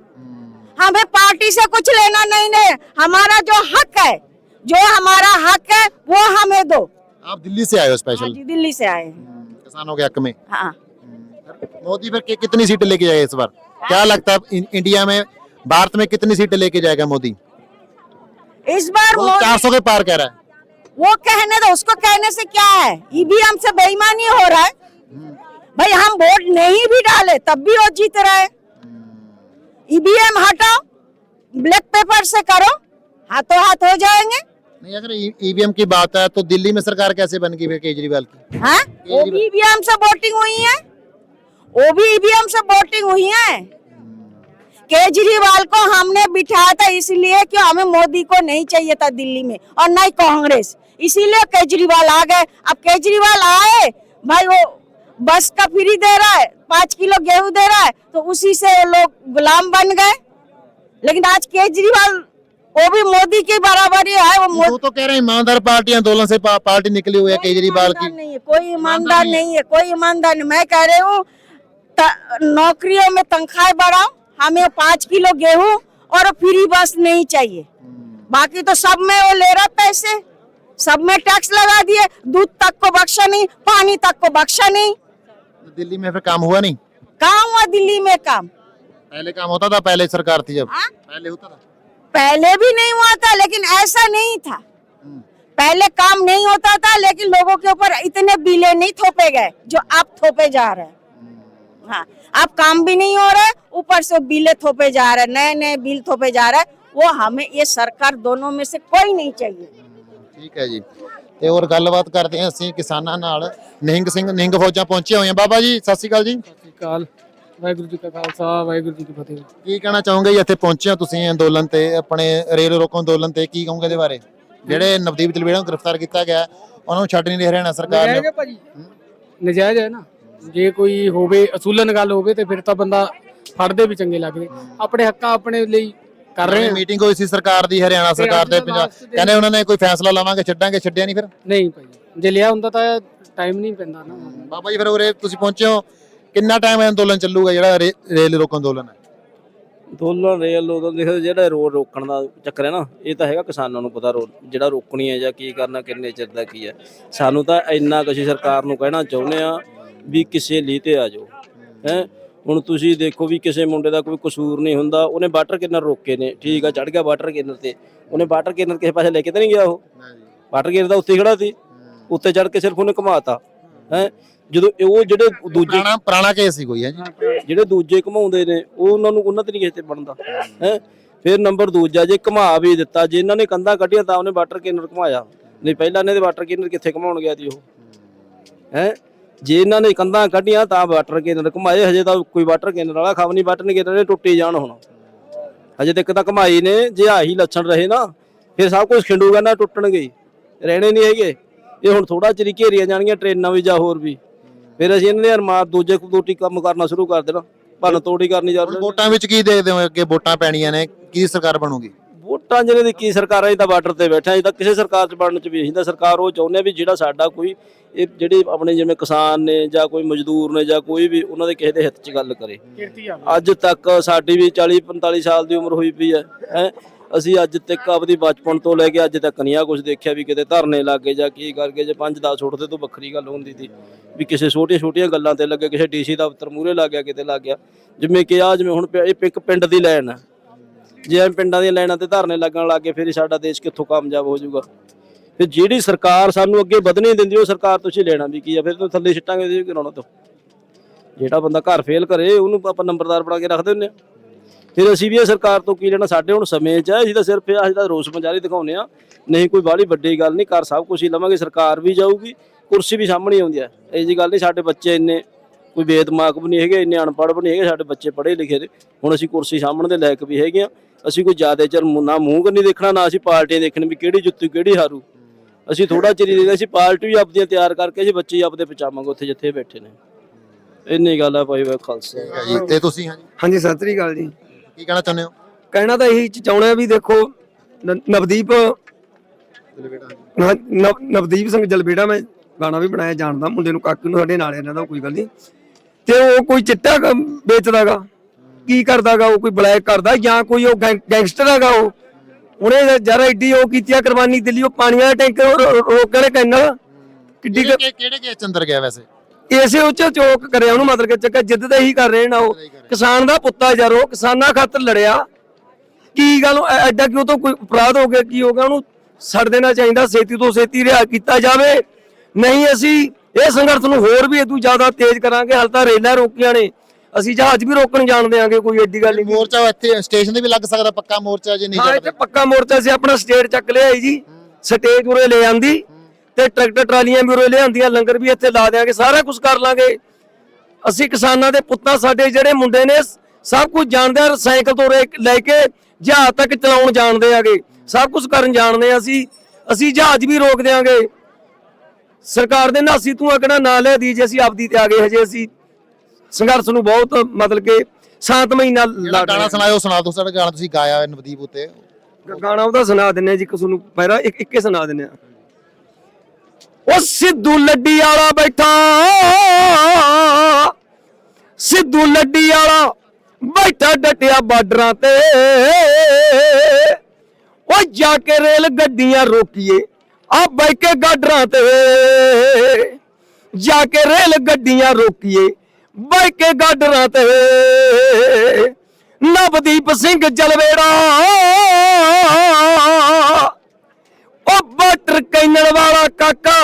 हमें पार्टी से कुछ लेना नहीं है। हमारा जो हक है जो हमारा हक है वो हमें दो। आप दिल्ली से आए हो हाँ स्पेशल जी दिल्ली से आए किसानों के हक में? हाँ। मोदी फिर कि- कितनी सीटें लेके जाएगा इस बार? क्या लगता है इन- इंडिया में भारत में कितनी सीटें लेके जाएगा मोदी? इस बार वो मोदी 400 के पार कह रहा है। वो कहने दो उसको कहने से क्या है? ईवीएम से बेईमानी हो रहा है। भाई हम वोट नहीं भी डाले तब भी वो जीत रहे ईवीएम हटाओ ब्लैक पेपर से करो हाथों हाथ हो जाएँगे। नहीं अगर ईवीएम की बात है तो दिल्ली में सरकार कैसे बन गई फिर केजरीवाल की? हाँ? वो भी ईवीएम से वोटिंग हुई है। वो भी ईवीएम से वोटिंग हुई है। केजरीवाल को हमने बिठाया था इसलिए कि हमें मोदी को नहीं चाहिए था दिल्ली में और नहीं कांग्रेस। इसीलिए केजरीवाल आ गए। अब केजरीवाल आए भाई वो बस का फ्री दे रहा है। पाँच किलो गेहूँ दे रहा है तो उसी से लोग गुलाम बन गए। लेकिन आज केजरीवाल वो भी मोदी की बराबरी है वो मोदी वो तो कह रहे हैं ईमानदार पार्टी आंदोलन से पा, पार्टी निकली हुई है केजरीवाल की। नहीं है कोई ईमानदार नहीं है। कोई ईमानदार नहीं। मैं कह रही हूँ नौकरियों में तनख्वाह बढ़ाओ हमें पाँच किलो गेहूँ और फ्री बस नहीं चाहिए। बाकी तो सब में वो ले रहा पैसे सब में टैक्स लगा दिए दूध तक को बख्शा नहीं पानी तक को बख्शा नहीं। दिल्ली में फिर काम हुआ नहीं? काम हुआ दिल्ली में काम। पहले काम होता था पहले सरकार थी जब? हाँ? पहले होता था? पहले भी नहीं हुआ था लेकिन ऐसा नहीं था। हम्म। पहले काम नहीं होता था लेकिन लोगों के ऊपर इतने बिले नहीं थोपे गए जो आप थोपे जा रहे हैं। हम्म। हाँ आप काम भी नहीं हो रहा है ऊपर से बिले थोपे जा रहे नए नए बिल थोपे जा रहे वो हमें ये सरकार दोनों में से कोई नहीं चाहिए। हम्म, ठीक है जी। ਤੇ ਹੋਰ ਗੱਲਬਾਤ ਕਰਦੇ ਹਾਂ ਅਸੀਂ ਕਿਸਾਨਾਂ ਨਾਲ। ਨਿਹੰਗ ਸਿੰਘ ਨਿਹੰਗ ਫੌਜਾਂ ਪਹੁੰਚੇ ਹੋਏ ਆ ਬਾਬਾ ਜੀ ਸਤਿ ਸ਼੍ਰੀ ਅਕਾਲ ਜੀ। ਸਤਿ ਸ਼੍ਰੀ ਅਕਾਲ। ਵਾਹਿਗੁਰੂ ਜੀ ਕਾ ਖਾਲਸਾ ਵਾਹਿਗੁਰੂ ਜੀ ਕੀ ਫਤਿਹ। ਕੀ ਕਹਿਣਾ ਚਾਹੋਗੇ ਜੀ ਇੱਥੇ ਪਹੁੰਚੇ ਹੋ ਤੁਸੀਂ ਅੰਦੋਲਨ ਤੇ ਆਪਣੇ ਰੇਲ ਰੋਕੋ ਅੰਦੋਲਨ ਤੇ ਕੀ ਕਹੋਗੇ ਇਹਦੇ ਬਾਰੇ? ਜਿਹੜੇ ਨਵਦੀਪ ਜਲਵੇੜਾ ਨੂੰ ਗ੍ਰਿਫਤਾਰ ਕੀਤਾ ਗਿਆ ਉਹਨਾਂ ਨੂੰ ਛੱਡ ਨਹੀਂ ਰਹੀ ਹਰਿਆਣਾ ਸਰਕਾਰ ਨਜਾਇਜ਼ ਨੇ ਹੈ ਭਾਜੀ। ਨਜਾਇਜ਼ ਹੈ ਨਾ। ਜੇ ਕੋਈ ਹੋਵੇ ਅਸੂਲਨ ਗੱਲ ਹੋਵੇ ਤੇ ਫਿਰ ਤਾਂ ਬੰਦਾ ਫੜਦੇ ਵੀ ਚੰਗੇ ਲੱਗਦੇ। ਆਪਣੇ ਹੱਕਾਂ ਆਪਣੇ ਲਈ ਕਰ ਰਹੇ ਹਾਂ? ਮੀਟਿੰਗ ਹੋਈ ਸੀ ਸਰਕਾਰ ਦੀ ਹਰਿਆਣਾ ਸਰਕਾਰ ਤੇ ਪੰਜਾਬ ਕਹਿੰਦੇ ਉਹਨਾਂ ਨੇ ਕੋਈ ਫੈਸਲਾ ਲਵਾਂਗੇ ਛੱਡਾਂਗੇ ਛੱਡਿਆ ਨਹੀਂ ਫਿਰ? ਨਹੀਂ ਭਾਜੀ ਜੇ ਲਿਆ ਹੁੰਦਾ ਤਾਂ ਟਾਈਮ ਨਹੀਂ ਪੈਂਦਾ ਨਾ। ਬਾਬਾ ਜੀ ਫਿਰ ਉਰੇ ਤੁਸੀਂ ਪਹੁੰਚੇ ਹੋ। ਕਿੰਨਾ ਟਾਈਮ ਇਹ ਅੰਦੋਲਨ ਚੱਲੂਗਾ ਜਿਹੜਾ ਰੇ- ਰੇਲ ਰੋਕੋ ਅੰਦੋਲਨ ਹੈ? ਅੰਦੋਲਨ ਰੇਲ ਉਦੋਂ ਦੇਖੋ ਜਿਹੜਾ ਰੋਡ ਰੋਕਣ ਦਾ ਚੱਕਰ ਹੈ ਨਾ ਇਹ ਤਾਂ ਹੈਗਾ ਕਿਸਾਨਾਂ ਨੂੰ ਪਤਾ ਰੋਡ ਜਿਹੜਾ ਰੋਕਣੀ ਹੈ ਜਾਂ ਕੀ ਕਰਨਾ ਕਿੰਨੇ ਚਿਰ ਦਾ ਕੀ ਹੈ। ਸਾਨੂੰ ਤਾਂ ਇੰਨਾ ਕੁ ਅਸੀਂ ਸਰਕਾਰ ਨੂੰ ਕਹਿਣਾ ਚਾਹੁੰਦੇ ਆ ਵੀ ਕਿਸੇ ਲਈ ਤੇ ਆ ਜਾਓ ਹੈ। ਹੁਣ ਤੁਸੀਂ ਦੇਖੋ ਵੀ ਕਿਸੇ ਮੁੰਡੇ ਦਾ ਕੋਈ ਕਸੂਰ ਨਹੀਂ ਹੁੰਦਾ ਉਹਨੇ ਵਾਟਰ ਕਿਨਰ ਰੋਕੇ ਨੇ ਠੀਕ ਆ ਚੜ ਗਿਆ ਵਾਟਰ ਕਿਨਰ ਤੇ ਉਹਨੇ ਵਾਟਰ ਕਿਨਰ ਕਿਸੇ ਪਾਸੇ ਲੈ ਕੇ ਤਾਂ ਨਹੀਂ ਗਿਆ ਉਹ? ਵਾਟਰ ਕਿਨਰ ਦਾ ਉੱਤੇ ਖੜਾ ਸੀ ਉੱਤੇ ਚੜ ਕੇ ਸਿਰਫ ਉਹਨੇ ਘੁਮਾਤਾ ਹੈ ਜਦੋਂ ਉਹ ਜਿਹੜੇ ਦੂਜੇ ਪੁਰਾਣਾ ਪੁਰਾਣਾ ਕੇਸ ਸੀ ਕੋਈ ਹੈ ਜੀ? ਜਿਹੜੇ ਦੂਜੇ ਘਮਾਉਂਦੇ ਨੇ ਉਹ ਉਹਨਾਂ ਨੂੰ ਉਹਨਾਂ ਤੇ ਨਹੀਂ ਕਿਸੇ ਤੇ ਬਣਦਾ ਹੈ। ਫਿਰ ਨੰਬਰ ਦੂਜਾ ਜੇ ਘਮਾ ਵੀ ਦਿੱਤਾ ਜੇ ਇਹਨਾਂ ਨੇ ਕੰਧਾਂ ਕੱਢੀਆਂ ਤਾਂ ਉਹਨੇ ਵਾਟਰ ਕੇਨਰ ਘਮਾਇਆ ਨਹੀਂ ਪਹਿਲਾਂ ਇਹਨੇ ਦੇ ਵਾਟਰ ਕੇਨਰ ਕਿੱਥੇ ਘਮਾਉਣ ਗਿਆ ਸੀ ਉਹ ਹੈ। ਜੇ ਇਹਨਾਂ ਨੇ ਕੰਧਾਂ ਕੱਢੀਆਂ ਤਾਂ ਵਾਟਰ ਕੇਨਰ ਘਮਾਏ ਹਜੇ ਤਾਂ ਕੋਈ ਵਾਟਰ ਕੇਨਰ ਵਾਲਾ ਖਬ ਨਹੀਂ ਵਾਟਰ ਕੇਨਰ ਨੇ ਟੁੱਟੇ ਜਾਣ ਹੁਣ। ਹਜੇ ਤੱਕ ਤਾਂ ਘਮਾਈ ਨੇ ਜੇ ਆਹੀ ਲੱਛਣ ਰਹੇ ਨਾ ਫਿਰ ਸਭ ਕੁਝ ਖਿੰਡੂਗਾ ਨਾ ਟੁੱਟਣਗੇ। ਰਹਿਣੇ ਨਹੀਂ ਹੈਗੇ। ਇਹ ਹੁਣ ਥੋੜਾ ਚਿਰ ਘੇਰੀਆਂ ਜਾਣਗੀਆਂ ਟ੍ਰੇਨਾਂ ਵੀ ਜਾਂ ਹੋਰ ਵੀ। ਫਿਰ ਅਸੀਂ ਇਹਨਾਂ ਦੇ ਅਰਮਾਨ ਦੂਜੇ ਦੂਟੀ ਕੰਮ ਕਰਨਾ ਸ਼ੁਰੂ ਕਰ ਦੇਣਾ। ਭੰਨ ਤੋੜੀ ਕਰਨੀ ਜਾ ਹੁਣ ਵੋਟਾਂ ਵਿੱਚ ਕੀ ਦੇਖਦੇ ਹੋ? ਅੱਗੇ ਵੋਟਾਂ ਪੈਣੀਆਂ ਨੇ ਕੀ ਸਰਕਾਰ ਬਣੂਗੀ? ਵੋਟਾਂ ਜਿਹੜੇ ਦੀ ਕੀ ਸਰਕਾਰਾਂ ਜੀ ਤਾਂ ਬਾਰਡਰ ਤੇ ਬੈਠਾ ਜੀ ਤਾਂ ਕਿਸੇ ਸਰਕਾਰ ਚ ਬਣਨ ਚ ਵੀ ਅਸੀਂ ਤਾਂ ਸਰਕਾਰ ਉਹ ਚਾਹੁੰਦੇ ਆ ਵੀ ਜਿਹੜਾ ਸਾਡਾ ਕੋਈ ਇਹ ਜਿਹੜੇ ਆਪਣੇ ਜਿਵੇਂ ਕਿਸਾਨ ਨੇ ਜਾਂ ਕੋਈ ਮਜ਼ਦੂਰ ਨੇ ਜਾਂ ਕੋਈ ਵੀ ਉਹਨਾਂ ਦੇ ਕਿਸੇ ਦੇ ਹਿੱਤ ਚ ਗੱਲ ਕਰੇ। ਅੱਜ ਤੱਕ ਸਾਡੀ ਵੀ 40 45 ਸਾਲ ਦੀ ਉਮਰ ਹੋਈ ਪਈ ਹੈ ਹੈ। ਅਸੀਂ ਅੱਜ ਤੱਕ ਆਪਦੀ ਬਚਪਨ ਤੋਂ ਲੈ ਕੇ ਅੱਜ ਤੱਕ ਨਹੀਂ ਆ ਕੁਝ ਦੇਖਿਆ ਵੀ ਕਿਤੇ ਧਰਨੇ ਲੱਗੇ ਜਾਂ ਕੀ ਕਰਕੇ ਜੇ 5 10 ਛੋਟਦੇ ਤੋਂ ਵੱਖਰੀ ਗੱਲ ਹੁੰਦੀ ਸੀ ਵੀ ਕਿਸੇ ਛੋਟੀਆਂ ਛੋਟੀਆਂ ਗੱਲਾਂ ਤੇ ਲੱਗੇ ਕਿਸੇ ਡੀਸੀ ਦਫ਼ਤਰ ਮੂਹਰੇ ਲੱਗ ਗਿਆ ਕਿਤੇ ਲੱਗ ਗਿਆ ਜਿਵੇਂ ਕਿ ਆ ਜਿਵੇਂ ਹੁਣ ਇਹ ਇੱਕ ਪਿੰਡ ਦੀ ਲਾਈਨ ਹੈ ਜੇ ਪਿੰਡਾਂ ਦੀਆਂ ਲਾਈਨਾਂ ਤੇ ਧਰਨੇ ਲੱਗਣ ਲੱਗੇ ਫਿਰ ਸਾਡਾ ਦੇਸ਼ ਕਿੱਥੋਂ ਕਾਮਯਾਬ ਹੋ ਜਾਊਗਾ? ਫਿਰ ਜਿਹੜੀ ਸਰਕਾਰ ਸਾਨੂੰ ਅੱਗੇ ਵਧਣੇ ਦਿੰਦੀ, ਉਹ ਸਰਕਾਰ ਤੁਸੀਂ ਲੈਣਾ ਵੀ ਕੀ ਆ? ਫਿਰ ਤੋਂ ਥੱਲੇ ਸਿੱਟਾਂਗੇ ਜੀ ਕਰਾਉਣਾ ਤੋਂ? ਜਿਹੜਾ ਬੰਦਾ ਘਰ ਫੇਲ ਕਰੇ, ਉਹਨੂੰ ਆਪਾਂ ਨੰਬਰਦਾਰ ਬਣਾ ਕੇ ਰੱਖਦੇ ਦਿੰਦੇ ਆ। ਫਿਰ ਅਸੀਂ ਵੀ ਇਹ ਸਰਕਾਰ ਤੋਂ ਕੀ ਲੈਣਾ? ਸਾਡੇ ਹੁਣ ਸਮੇਂ 'ਚ ਹੈ ਅਸੀਂ ਤਾਂ ਸਿਰਫ ਅਸੀਂ ਤਾਂ ਰੋਸ ਮੰਜਾਰੀ ਦਿਖਾਉਂਦੇ ਆ। ਨਹੀਂ, ਕੋਈ ਬਾਹਲੀ ਵੱਡੀ ਗੱਲ ਨਹੀਂ ਕਰ ਸਭ ਕੁਝ ਹੀ ਲਵਾਂਗੇ, ਸਰਕਾਰ ਵੀ ਜਾਊਗੀ, ਕੁਰਸੀ ਵੀ ਸਾਹਮਣੇ ਆਉਂਦੀ ਹੈ ਇਹ ਜੀ ਗੱਲ ਨਹੀਂ, ਸਾਡੇ ਬੱਚੇ ਇੰਨੇ ਕੋਈ ਬੇਦਮਾਗ ਵੀ ਨਹੀਂ ਹੈਗੇ, ਇੰਨੇ ਅਨਪੜ੍ਹ ਵੀ ਨਹੀਂ ਹੈਗੇ, ਸਾਡੇ ਬੱਚੇ ਪੜ੍ਹੇ ਲਿਖੇ ਨੇ। ਹੁਣ ਅਸੀਂ ਕੁਰਸੀ ਸਾਹਮਣੇ ਦੇ ਲਾਇਕ ਵੀ ਹੈਗੇ ਆ। ਅਸੀਂ ਕੋਈ ਜ਼ਿਆਦਾ ਚਿਰ ਮੂੰਹ- ਨਾ ਮੂੰਹ ਨਹੀਂ ਦੇਖਣਾ ਨਾ ਅਸੀਂ ਪਾਰਟੀਆਂ ਦੇਖਣ ਵੀ ਕਿਹੜੀ ਜਿੱਤੂ ਕਿਹੜੀ ਹਾਰੂ। ਅਸੀਂ ਥੋੜਾ ਚਿਰ ਹੀ ਦੇਖਦੇ ਅਸੀਂ ਪਾਰਟੀ ਵੀ ਆਪਦੀਆਂ ਤਿਆਰ ਕਰਕੇ ਅਸੀਂ ਬੱਚੇ ਆਪਦੇ ਪਹੁੰਚਾਵਾਂਗੇ ਉੱਥੇ ਜਿੱਥੇ ਬੈਠੇ ਨੇ। ਇੰਨੀ ਗੱਲ ਆ ਭਾਈ ਵਾ ਖਾਲਸਾ। ਠੀਕ ਹੈ ਜੀ। ਤੇ ਤੁਸੀਂ ਹਾਂਜੀ? ਹਾਂਜੀ ਸਤਿ ਸ੍ਰੀ ਅਕਾਲ ਜੀ। ਕੀ ਕਹਿਣਾ ਚਾਹੁੰਦੇ ਹੋ? ਕਹਿਣਾ ਤਾਂ ਇਹੀ ਚਾਹੁੰਦੇ ਆ ਵੀ ਦੇਖੋ ਨ- ਨਵਦੀਪ ਹਾਂ, ਨਵ- ਨਵਦੀਪ ਸਿੰਘ ਜਲਬੇੜਾ ਮੈਂ ਗਾਣਾ ਵੀ ਬਣਾਇਆ ਜਾਣਦਾ ਮੁੰਡੇ ਨੂੰ ਕਾਕੂ ਨੂੰ ਸਾਡੇ ਨਾਲ ਇਹਨਾਂ ਦਾ ਕੋਈ ਗੱਲ ਨਹੀਂ। ਤੇ ਉਹ ਕੋਈ ਚਿੱਟਾ ਕ- ਵੇਚਦਾਗਾ। ਕੀ ਕਰਦਾਗਾ ਉਹ ਕੋਈ ਬਲੈਕ ਕਰਦਾ ਜਾਂ ਕੋਈ ਉਹ ਗੈਂਗ- ਗੈਂਗਸਟਰ ਹੈਗਾ ਉਹ? ਉਹਨੇ ਜਰਾ ਏਡੀ ਉਹ ਕੀਤੀ ਆ ਕੁਰਬਾਨੀ ਦਿੱਲੀ ਉਹ ਪਾਣੀਆਂ ਦਾ ਟੈਂਕਰ ਉਹ ਰੋ- ਰੋਕ ਕੇ ਕੈਨਲ ਕਿੱਡੀ ਕਿਹੜੇ ਕੇਸ ਚ ਅੰਦਰ ਗਿਆ ਵੈਸੇ? ਇਸੇ ਉੱਚ ਚੋਕ ਕਰਿਆ ਉਹਨੂੰ ਮਤਲਬ ਕਿ ਚੱਕਾ ਜਿੱਦ ਤਾਂ ਇਹੀ ਕਰ ਰਹੇ ਨਾ ਉਹ। ਕਿਸਾਨ ਦਾ ਪੁੱਤਾ ਯਾਰ ਉਹ ਕਿਸਾਨਾਂ ਖਾਤਰ ਲੜਿਆ। ਕੀ ਗੱਲ ਐਡਾ ਕਿਉਂ ਤੋਂ ਕੋਈ ਅਪਰਾਧ ਹੋ ਗਿਆ ਕੀ ਹੋ ਗਿਆ ਉਹਨੂੰ ਛੱਡ ਦੇਣਾ ਚਾਹੀਦਾ ਛੇਤੀ ਤੋਂ ਛੇਤੀ ਰਿਹਾ ਕੀਤਾ ਜਾਵੇ। ਨਹੀਂ ਅਸੀਂ ਇਹ ਸੰਘਰਸ਼ ਨੂੰ ਹੋਰ ਵੀ ਇਦੋਂ ਜ਼ਿਆਦਾ ਤੇਜ਼ ਕਰਾਂਗੇ ਹਾਲ ਤਾਂ ਰੇਲਾਂ ਰੋਕੀਆਂ ਨੇ। ਅਸੀਂ ਜਹਾਜ਼ ਵੀ ਰੋਕਣ ਜਾਣ ਦੇਾਂਗੇ ਕੋਈ ਐਡੀ ਗੱਲ ਨਹੀਂ। ਮੋਰਚਾ ਇੱਥੇ ਸਟੇਸ਼ਨ ਤੇ ਵੀ ਲੱਗ ਸਕਦਾ ਪੱਕਾ ਮੋਰਚਾ ਜੇ ਨਹੀਂ ਹਾਂ ਇੱਥੇ ਪੱਕਾ ਮੋਰਚਾ ਸੀ ਆਪਣਾ ਸਟੇਟ ਚੱਕ ਲਿਆਈ ਜੀ। ਸਟੇਜ ਉਰੇ ਲੈ ਆਂਦੀ ਤੇ ਟਰੈਕਟਰ ਟਰਾਲੀਆਂ ਵੀ ਉਰੇ ਲਿਆਂਦੀਆਂ ਲੰਗਰ ਵੀ ਇੱਥੇ ਲਾ ਦਿਆਂਗੇ ਸਾਰਾ ਕੁਝ ਕਰ ਲਾਂਗੇ। ਅਸੀਂ ਕਿਸਾਨਾਂ ਦੇ ਪੁੱਤਾਂ ਸਾਡੇ ਜਿਹੜੇ ਮੁੰਡੇ ਨੇ ਸਭ ਕੁਝ ਜਾਣਦੇ ਆ ਸਾਈਕਲ ਤੋਂ ਲੈ ਕੇ ਜਹਾਜ਼ ਤੱਕ ਚਲਾਉਣ ਜਾਣਦੇ ਆਗੇ। ਸਭ ਕੁਝ ਕਰਨ ਜਾਣਦੇ ਆ ਅਸੀਂ। ਅਸੀਂ ਜਹਾਜ਼ ਵੀ ਰੋਕ ਦਿਆਂਗੇ। ਸਰਕਾਰ ਦੇ ਨਾਸੀ ਤੂੰ ਅਗਣਾ ਨਾ ਲੈ ਦੀ ਜੇ ਅਸੀਂ ਆਪਦੀ ਤੇ ਆ ਗਏ ਹਜੇ ਅਸੀਂ। ਸੰਘਰਸ਼ ਨੂੰ ਬਹੁਤ ਮਤਲਬ ਕਿ ਸ਼ਾਂਤਮਈ ਨਾਲ ਜਿਹੜਾ ਲੜ ਗਾਣਾ। ਸੁਣਾਇਓ ਸੁਣਾ ਦਿਓ ਸਾਡਾ ਗਾਣਾ ਤੁਸੀਂ ਗਾਇਆ ਹੈ ਨਵਦੀਪ ਉੱਤੇ। ਗਾਣਾ ਉਹਦਾ ਸੁਣਾ ਦਿੰਨੇ ਆ ਜੀ ਕਿਸ ਨੂੰ ਪਹਿਰਾ ਇੱਕ ਇੱਕੇ ਸੁਣਾ ਦਿੰਨੇ ਆ ਉਹ ਸਿੱਧੂ ਲੱਡੀ ਵਾਲਾ ਬੈਠਾ। ਸਿੱਧੂ ਲੱਡੀ ਵਾਲਾ ਬੈਠਾ ਡਟਿਆ ਬਾਰਡਰਾਂ ਤੇ। ਉਹ ਜਾ ਕੇ ਰੇਲ ਗੱਡੀਆਂ ਰੋਕੀਏ ਆ ਬੈ ਕੇ ਗਾਡਰਾਂ ਤੇ। ਜਾ ਕੇ ਰੇਲ ਗੱਡੀਆਂ ਰੋਕੀਏ ਬੈ ਕੇ ਗਾਡਰਾਂ ਤੇ ਨਵਦੀਪ ਸਿੰਘ ਜਲਵੇੜਾ। ਉਹ ਬਟਰ ਕੈਨਲ ਵਾਲਾ ਕਾਕਾ,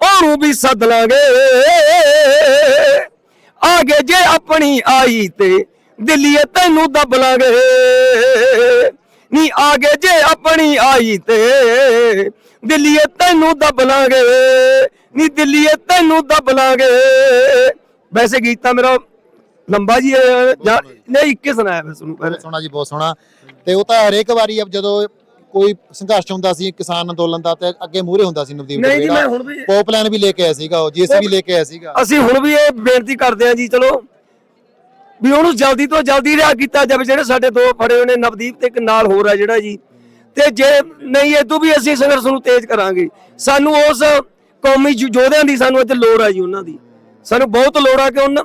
ਉਹਨੂੰ ਵੀ ਸੱਦ ਲਾਂਗੇ। ਆਗੇ ਜੇ ਆਪਣੀ ਆਈ ਤੇ ਦਿੱਲੀਏ ਤੈਨੂੰ ਦੱਬ ਲਾਂਗੇ। ਨੀ ਆਗੇ ਜੇ ਆਪਣੀ ਆਈ ਤੇ ਦਿੱਲੀਏ ਤੈਨੂੰ ਦੱਬ ਲਾਂਗੇ। ਨੀ ਦਿੱਲੀਏ ਤੈਨੂੰ ਦੱਬ ਲਾਂਗੇ। ਵੈਸੇ ਗੀਤ ਤਾਂ ਮੇਰਾ ਲੰਬਾ ਜੀ ਹੈ, ਜਾਂ- ਨਹੀਂ ਇੱਕੇ ਸੁਣਾਇਆ ਮੈਂ ਤੁਹਾਨੂੰ ਪਹਿਲੇ ਬਹੁਤ ਸੋਹਣਾ ਜੀ ਬਹੁਤ ਸੋਹਣਾ। ਤੇ ਉਹ ਤਾਂ ਹਰੇਕ ਵਾਰੀ ਅਬ ਜਦੋਂ ਕੋਈ ਸੰਘਰਸ਼ ਹੁੰਦਾ ਸੀ ਕਿਸਾਨ ਅੰਦੋਲਨ ਦਾ ਤੇ ਅੱਗੇ ਮੂਹਰੇ ਹੁੰਦਾ ਸੀ ਨਵਦੀਪ ਨਹੀਂ ਜੀ। ਮੈਂ ਹੁਣ ਵੀ ਪੋਪ ਲਾਈਨ ਵੀ ਲੈ ਕੇ ਆਇਆ ਸੀਗਾ ਉਹ ਜੀਸੀਬੀ ਲੈ ਕੇ ਆਇਆ ਸੀਗਾ। ਅਸੀਂ ਹੁਣ ਵੀ ਇਹ ਬੇਨਤੀ ਕਰਦੇ ਹਾਂ ਜੀ ਚਲੋ ਵੀ ਉਹਨੂੰ ਜਲਦੀ ਤੋਂ ਜਲਦੀ ਰਿਹਾ ਕੀਤਾ ਜਾਵੇ ਜਿਹੜੇ ਸਾਡੇ ਦੋ ਫੜੇ ਹੋਏ ਨੇ ਨਵਦੀਪ ਤੇ ਇੱਕ ਨਾਲ ਹੋਰ ਆ ਜਿਹੜਾ ਜੀ। ਤੇ ਜੇ ਨਹੀਂ ਇਦੋਂ ਵੀ ਅਸੀਂ ਸੰਘਰਸ਼ ਨੂੰ ਤੇਜ਼ ਕਰਾਂਗੇ। ਸਾਨੂੰ ਉਸ ਕੌਮੀ ਯੋ- ਯੋਧਿਆਂ ਦੀ ਸਾਨੂੰ ਇੱਥੇ ਲੋੜ ਆ ਜੀ ਉਹਨਾਂ ਦੀ। ਸਾਨੂੰ ਬਹੁਤ ਲੋੜ ਆ ਕਿ ਉਹਨਾਂ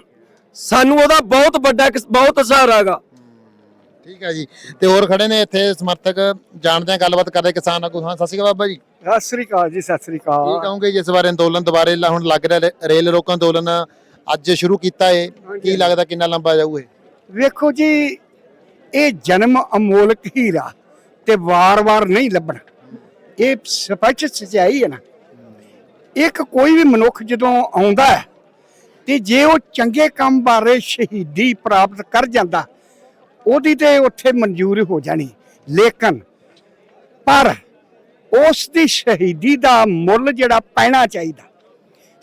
ਸਾਨੂੰ ਉਹਦਾ ਬਹੁਤ ਵੱਡਾ ਇੱਕ ਬਹੁਤ ਸਹਾਰਾ ਹੈਗਾ। ਠੀਕ ਹੈ ਜੀ। ਤੇ ਹੋਰ ਖੜੇ ਨੇ ਇੱਥੇ ਸਮਰਥਕ ਜਾਣਦੇ ਆ ਗੱਲਬਾਤ ਕਰਦੇ ਕਿਸਾਨ ਆਗੂ ਹਾਂ। ਸਤਿ ਸ਼੍ਰੀ ਅਕਾਲ ਬਾਬਾ ਜੀ। ਕੀ ਸਤਿ ਸ੍ਰੀ ਅਕਾਲ ਜੀ ਸਤਿ ਸ੍ਰੀ ਅਕਾਲ। ਕਹੋਗੇ ਜੀ ਇਸ ਵਾਰ ਅੰਦੋਲਨ ਦੁਬਾਰੇ ਲ- ਹੁਣ ਲੱਗ ਰਿਹਾ ਰੇ- ਰੇਲ ਰੋਕੋ ਅੰਦੋਲਨ ਅੱਜ ਸ਼ੁਰੂ ਕੀਤਾ ਏ। ਕੀ ਲੱਗਦਾ ਕਿੰਨਾ ਲੰਬਾ ਜਾਊ ਇਹ? ਵੇਖੋ ਜੀ ਇਹ ਜਨਮ ਅਮੋਲਕ ਹੀਰਾ ਤੇ ਵਾਰ-ਵਾਰ ਨਹੀਂ ਲੱਭਣਾ। ਇਹ ਸਪਸ਼ਟ ਸਚਾਈ ਹੈ ਨਾ। ਇੱਕ ਕੋਈ ਵੀ ਮਨੁੱਖ ਜਦੋਂ ਆਉਂਦਾ ਹੈ ਤੇ ਜੇ ਉਹ ਚੰਗੇ ਕੰਮ ਬਾਰੇ ਸ਼ਹੀਦੀ ਪ੍ਰਾਪਤ ਕਰ ਜਾਂਦਾ, ਉਹਦੀ ਤੇ ਉੱਥੇ ਮਨਜ਼ੂਰ ਹੋ ਜਾਣੀ। ਲੇਕਿਨ ਪਰ ਉਸ ਦੀ ਸ਼ਹੀਦੀ ਦਾ ਮੁੱਲ ਜਿਹੜਾ ਪੈਣਾ ਚਾਹੀਦਾ,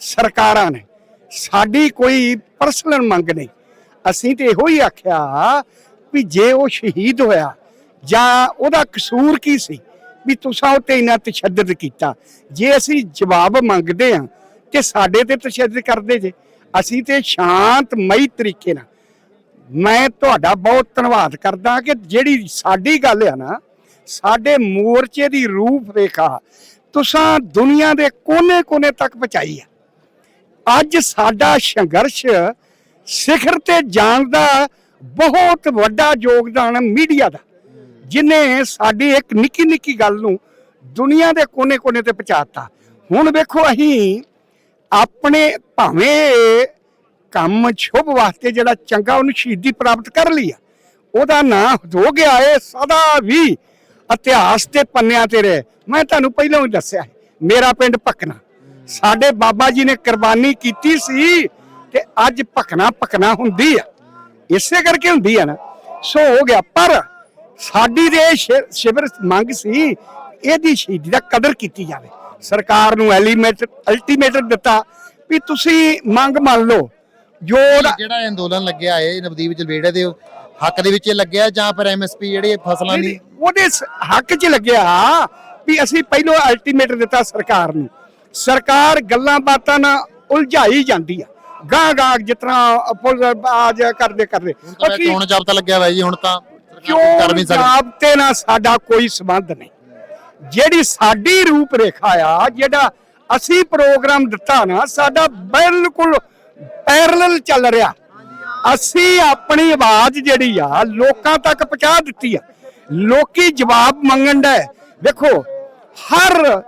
ਸਰਕਾਰਾਂ ਨੇ, ਸਾਡੀ ਕੋਈ ਪਰਸਨਲ ਮੰਗ ਨਹੀਂ। ਅਸੀਂ ਤੇ ਇਹੋ ਹੀ ਆਖਿਆ ਵੀ ਜੇ ਉਹ ਸ਼ਹੀਦ ਹੋਇਆ, ਜਾਂ ਉਹਦਾ ਕਸੂਰ ਕੀ ਸੀ, ਵੀ ਤੁਸੀਂ ਉਹ ਤੇ ਇੰਨਾ ਤਸ਼ੱਦਦ ਕੀਤਾ। ਜੇ ਅਸੀਂ ਜਵਾਬ ਮੰਗਦੇ ਆ ਕਿ ਸਾਡੇ ਤੇ ਤਸ਼ੱਦਦ ਕਰਦੇ ਜੇ। ਅਸੀਂ ਤੇ ਸ਼ਾਂਤਮਈ ਤਰੀਕੇ ਨਾਲ ਮੈਂ ਤੁਹਾਡਾ ਬਹੁਤ ਧੰਨਵਾਦ ਕਰਦਾ ਕਿ ਜਿਹੜੀ ਸਾਡੀ ਗੱਲ ਆ ਨਾ, ਸਾਡੇ ਮੋਰਚੇ ਦੀ ਰੂਪ ਰੇਖਾ ਤੁਸਾਂ ਦੁਨੀਆ ਦੇ ਕੋਨੇ-ਕੋਨੇ ਤੱਕ ਪਹੁੰਚਾਈ ਆ। ਅੱਜ ਸਾਡਾ ਸੰਘਰਸ਼ ਸਿਖਰ ਤੇ ਜਾਣ ਦਾ ਬਹੁਤ ਵੱਡਾ ਯੋਗਦਾਨ ਮੀਡੀਆ ਦਾ, ਜਿਨੇ ਸਾਡੀ ਇੱਕ ਨਿੱਕੀ ਨਿੱਕੀ ਗੱਲ ਨੂੰ ਦੁਨੀਆ ਦੇ ਕੋਨੇ-ਕੋਨੇ ਤੇ ਪਹੁੰਚਾਤਾ ਹੁਣ ਵੇਖੋ ਅਸੀਂ ਆਪਣੇ ਭਾਵੇਂ ਕੰਮ ਸ਼ੁਭ ਵਾਸਤੇ ਜਿਹੜਾ ਚੰਗਾ ਉਹਨੂੰ ਸ਼ਹੀਦੀ ਪ੍ਰਾਪਤ ਕਰ ਲਈ ਆ, ਉਹਦਾ ਨਾਂ ਹੋ ਗਿਆ ਏ ਸਦਾ ਵੀ ਇਤਿਹਾਸ ਦੇ ਪੰਨਿਆਂ ਤੇ ਰਹੇ। ਮੈਂ ਤੁਹਾਨੂੰ ਪਹਿਲਾਂ ਹੀ ਦੱਸਿਆ ਮੇਰਾ ਪਿੰਡ ਪਕਨਾ ਸਾਡੇ ਬਾਬਾ ਜੀ ਨੇ ਕੁਰਬਾਨੀ ਕੀਤੀ ਸੀ ਤੇ ਅੱਜ ਪਕਨਾ ਪਕਨਾ ਹੁੰਦੀ ਆ। ਇਸੇ ਕਰਕੇ ਹੁੰਦੀ ਆ ਨਾ। ਸੋ ਹੋ ਗਿਆ, ਪਰ ਸਾਡੀ ਦੇ ਸ਼ਿਵਰ ਮੰਗ ਸੀ, ਇਹਦੀ ਸ਼ਹੀਦੀ ਦਾ ਕਦਰ ਕੀਤੀ ਜਾਵੇ। ਸਰਕਾਰ ਨੂੰ ਐਲੀਮੈਂਟ ਅਲਟੀਮੇਟਮ ਦਿੱਤਾ ਵੀ ਤੁਸੀਂ ਮੰਗ ਮੰਨ ਲਓ ਜੋ ਜਿਹੜਾ ਅੰਦੋਲਨ ਲੱਗਿਆ ਏ ਨਵਦੀਪ ਜਲਵੇੜੇ ਦੇ ਹੱਕ ਦੇ ਵਿੱਚ ਲੱਗਿਆ ਜਾਂ ਫਿਰ ਐਮਐਸਪੀ ਜਿਹੜੀ ਫਸਲਾਂ ਦੀ ਉਹਦੇ ਹੱਕ 'ਚ ਲੱਗਿਆ ਵੀ ਅਸੀਂ ਪਹਿਲਾਂ ਅਲਟੀਮੇਟ ਦਿੱਤਾ ਸਰਕਾਰ ਨੂੰ। ਸਰਕਾਰ ਗੱਲਾਂ ਬਾਤਾਂ ਨਾਲ ਉਲਝਾਈ ਜਾਂਦੀ ਆ। ਗਾਂ ਗਾਂ ਤਰ੍ਹਾਂ ਪੁਲਿਸ ਆਜ ਕਰਦੇ ਕਰਦੇ। ਹੁਣ ਤਾਂ ਚੋਣ ਜਾਬਤਾ ਲੱਗਿਆ ਹੋਇਆ ਜੀ ਹੁਣ ਤਾਂ ਕਰ ਨਹੀਂ ਸਕਦੀ। ਜਾਬਤੇ ਨਾਲ ਸਾਡਾ ਕੋਈ ਸੰਬੰਧ ਨਹੀਂ। ਜਿਹੜੀ ਸਾਡੀ ਰੂਪ ਰੇਖਾ ਆ, ਜਿਹੜਾ ਅਸੀਂ ਪ੍ਰੋਗਰਾਮ ਦਿੱਤਾ ਨਾ, ਸਾਡਾ ਬਿਲਕੁਲ ਪੈਰਲਲ ਚੱਲ ਰਿਹਾ। ਅਸੀਂ ਆਪਣੀ ਆਵਾਜ਼ ਜਿਹੜੀ ਆ, ਲੋਕਾਂ ਤੱਕ ਪਹੁੰਚਾ ਦਿੱਤੀ ਆ। ਲੋਕੀ ਜਵਾਬ ਮੰਗਣ ਦਾ ਵੇਖੋ, ਹਰ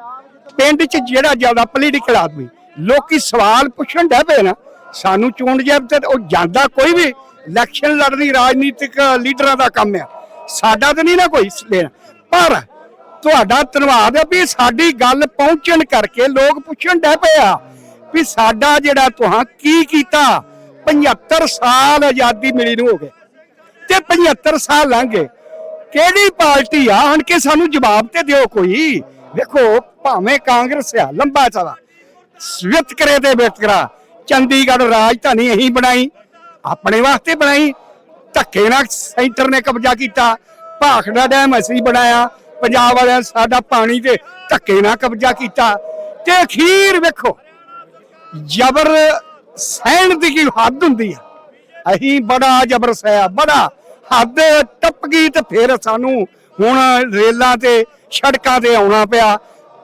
ਪਿੰਡ 'ਚ ਜਿਹੜਾ ਜ਼ਿਆਦਾ ਪੋਲੀਟੀਕਲ ਆਦਮੀ, ਲੋਕੀ ਸਵਾਲ ਪੁੱਛਣ ਡੈ ਪਏ ਨਾ, ਸਾਨੂੰ ਚੋਣ ਜਬ ਤੇ ਉਹ ਜਾਂਦਾ ਕੋਈ ਵੀ ਇਲੈਕਸ਼ਨ ਲੜਨੀ, ਰਾਜਨੀਤਿਕ ਲੀਡਰਾਂ ਦਾ ਕੰਮ ਆ। ਸਾਡਾ ਤਾਂ ਨਹੀਂ ਨਾ ਕੋਈ ਲੈਣਾ ਪਰ ਤੁਹਾਡਾ ਧੰਨਵਾਦ ਹੈ ਵੀ ਸਾਡੀ ਗੱਲ ਪਹੁੰਚਣ ਕਰਕੇ ਲੋਕ ਪੁੱਛਣ ਡੈ ਪਏ ਵੀ ਸਾਡਾ ਜਿਹੜਾ ਤੁਹਾਂ ਕੀ ਕੀਤਾ? 75 ਸਾਲ ਆਜ਼ਾਦੀ ਮਿਲੀ ਨੂੰ ਹੋ ਗਏ ਤੇ 75 ਸਾਲ ਲੰਘ ਕਿਹੜੀ ਪਾਰਟੀ ਆ? ਹਣ ਕੇ ਸਾਨੂੰ ਜਵਾਬ ਤੇ ਦਿਓ ਕੋਈ। ਵੇਖੋ, ਭਾਵੇਂ ਕਾਂਗਰਸ ਆ, ਲੰਬਾ ਚਲਾ ਵਿਤਕਰੇ ਤੇ ਵਿਤਕਰਾ। ਚੰਡੀਗੜ੍ਹ ਰਾਜਧਾਨੀ ਅਹੀਂ ਬਣਾਈ, ਆਪਣੇ ਵਾਸਤੇ ਬਣਾਈ। ਧੱਕੇ ਨਾਲ ਸੈਂਟਰ ਨੇ ਕਬਜ਼ਾ ਕੀਤਾ। ਭਾਖੜਾ ਡੈਮ ਅਸੀਂ ਬਣਾਇਆ। ਪੰਜਾਬ ਵਾਲਿਆਂ ਨੇ ਸਾਡਾ ਪਾਣੀ ਤੇ ਧੱਕੇ ਨਾਲ ਕਬਜ਼ਾ ਕੀਤਾ ਤੇ ਅਖੀਰ ਵੇਖੋ, ਜ਼ਬਰ ਸਹਿਣ ਦੀ ਕੀ ਹੱਦ ਹੁੰਦੀ ਆ? ਅਸੀਂ ਬੜਾ ਜ਼ਬਰ ਸਹਿਆ ਬੜਾ ਹੱਦ ਟੱਪ ਗਈ ਤੇ ਫਿਰ ਸਾਨੂੰ ਹੁਣ ਰੇਲਾਂ ਤੇ ਸੜਕਾਂ ਤੇ ਆਉਣਾ ਪਿਆ,